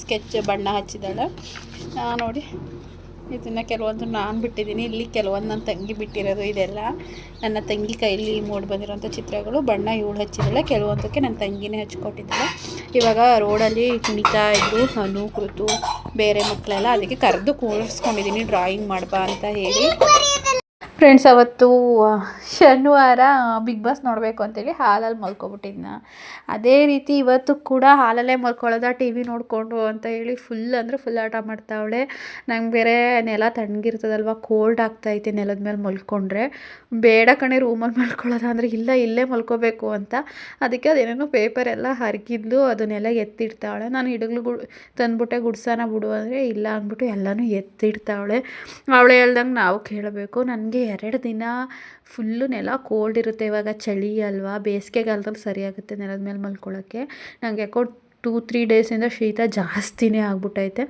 ಸ್ಕೆಚ್ ಬಣ್ಣ ಹಚ್ಚಿದ್ದಾಳೆ. ನೋಡಿ. ಇದನ್ನು ಕೆಲವೊಂದು ನಾನು ಬಿಟ್ಟಿದ್ದೀನಿ. ಇಲ್ಲಿ ಕೆಲವೊಂದು ನನ್ನ ತಂಗಿ ಬಿಟ್ಟಿರೋದು ಇದೆಲ್ಲ. ನನ್ನ ತಂಗಿ ಕೈಲಿ ಮೂಡಿ ಬಂದಿರೋಂಥ ಚಿತ್ರಗಳು, ಬಣ್ಣ ಇವಳು ಹಚ್ಚಿದ್ದಾಳೆ ಕೆಲವೊಂದಕ್ಕೆ ನನ್ನ ತಂಗಿನೇ ಹಚ್ಕೊಟ್ಟಿದ್ದಾಳೆ. ಇವಾಗ ರೋಡಲ್ಲಿ ಕುಣಿತಾ ಇದ್ದರು ಹನು, ಕೃತು, ಬೇರೆ ಮಕ್ಕಳೆಲ್ಲ ಅದಕ್ಕೆ ಕರೆದು ಕೂರಿಸ್ಕೊಂಡಿದ್ದೀನಿ ಡ್ರಾಯಿಂಗ್ ಮಾಡ್ಬಾ ಅಂತ ಹೇಳಿ. ಫ್ರೆಂಡ್ಸ್ ಅವತ್ತು ಶನಿವಾರ ಬಿಗ್ ಬಾಸ್ ನೋಡಬೇಕು ಅಂತೇಳಿ ಹಾಲಲ್ಲಿ ಮಲ್ಕೊಬಿಟ್ಟಿದ್ನ. ಅದೇ ರೀತಿ ಇವತ್ತು ಕೂಡ ಹಾಲಲ್ಲೇ ಮಲ್ಕೊಳ್ಳೋದ ಟಿ ವಿ ನೋಡಿಕೊಂಡು ಅಂತ ಹೇಳಿ ಫುಲ್ ಅಂದರೆ ಫುಲ್ ಆಟ ಮಾಡ್ತಾವಳೆ. ನಂಗೆ ಬೇರೆ ನೆಲ ತಣ್ಣಗಿರ್ತದಲ್ವ ಕೋಲ್ಡ್ ಆಗ್ತೈತೆ ನೆಲದ ಮೇಲೆ ಮಲ್ಕೊಂಡ್ರೆ. ಬೇಡ ಕಣೆ ರೂಮಲ್ಲಿ ಮಲ್ಕೊಳ್ಳೋದ ಅಂದರೆ ಇಲ್ಲ, ಇಲ್ಲೇ ಮಲ್ಕೋಬೇಕು ಅಂತ. ಅದಕ್ಕೆ ಅದೇನೇನೋ ಪೇಪರ್ ಎಲ್ಲ ಹರಿಕಿದ್ದು ಅದನ್ನೆಲ್ಲ ಎತ್ತಿಡ್ತಾವಳೆ. ನಾನು ಹಿಡಗ್ಲು ಗುಡ್ ತಂದ್ಬಿಟ್ಟೆ ಗುಡ್ಸಾನ ಬಿಡು ಅಂದರೆ ಇಲ್ಲ ಅಂದ್ಬಿಟ್ಟು ಎಲ್ಲನೂ ಎತ್ತಿಡ್ತಾವಳೆ. ಅವಳು ಹೇಳ್ದಂಗೆ ನಾವು ಕೇಳಬೇಕು. ನನಗೆ ಎರಡು ದಿನ ಫುಲ್ಲು ನೆಲ ಕೋಲ್ಡ್ ಇರುತ್ತೆ ಇವಾಗ, ಚಳಿ ಅಲ್ವಾ? ಬೇಸಿಗೆಗಾಲದಲ್ಲಿ ಸರಿಯಾಗುತ್ತೆ ನೆಲದ ಮೇಲೆ ಮಲ್ಕೊಳ್ಳೋಕ್ಕೆ ನನಗೆ ಯಾಕೋ ಟೂ ತ್ರೀ ಡೇಸಿಂದ ಶೀತ ಜಾಸ್ತಿನೇ ಆಗ್ಬಿಟ್ಟೈತೆ.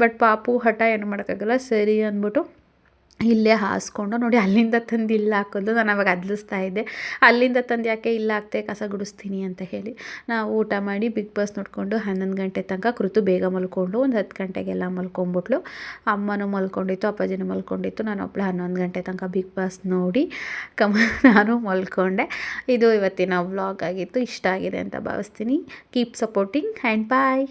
ಬಟ್ ಪಾಪು ಹಠ ಏನು ಮಾಡೋಕ್ಕಾಗಲ್ಲ, ಸರಿ ಅಂದ್ಬಿಟ್ಟು ಇಲ್ಲೇ ಹಾಸ್ಕೊಂಡು ನೋಡಿ ಅಲ್ಲಿಂದ ತಂದು ಇಲ್ಲಿ ಹಾಕೋದು. ನಾನು ಅವಾಗ ಅದ್ಲಿಸ್ತಾ ಇದ್ದೆ. ಅಲ್ಲಿಂದ ತಂದು ಯಾಕೆ ಇಲ್ಲ ಹಾಕ್ತೆ ಕಸ ಗುಡಿಸ್ತೀನಿ ಅಂತ ಹೇಳಿ ನಾವು ಊಟ ಮಾಡಿ ಬಿಗ್ ಬಾಸ್ ನೋಡಿಕೊಂಡು ಹನ್ನೊಂದು ಗಂಟೆ ತನಕ ಕೃತು ಬೇಗ ಮಲ್ಕೊಂಡು ಒಂದು ಹತ್ತು ಗಂಟೆಗೆಲ್ಲ ಮಲ್ಕೊಂಡ್ಬಿಟ್ಲು ಅಮ್ಮನೂ ಮಲ್ಕೊಂಡಿತ್ತು, ಅಪ್ಪಾಜಿನೂ ಮಲ್ಕೊಂಡಿತ್ತು. ನಾನು ಒಬ್ಬಳು ಹನ್ನೊಂದು ಗಂಟೆ ತನಕ ಬಿಗ್ ಬಾಸ್ ನೋಡಿ ಕಮ ನಾನು ಮಲ್ಕೊಂಡೆ. ಇದು ಇವತ್ತಿನ ವ್ಲಾಗ್ ಆಗಿತ್ತು. ಇಷ್ಟ ಆಗಿದೆ ಅಂತ ಭಾವಿಸ್ತೀನಿ. Keep supporting and bye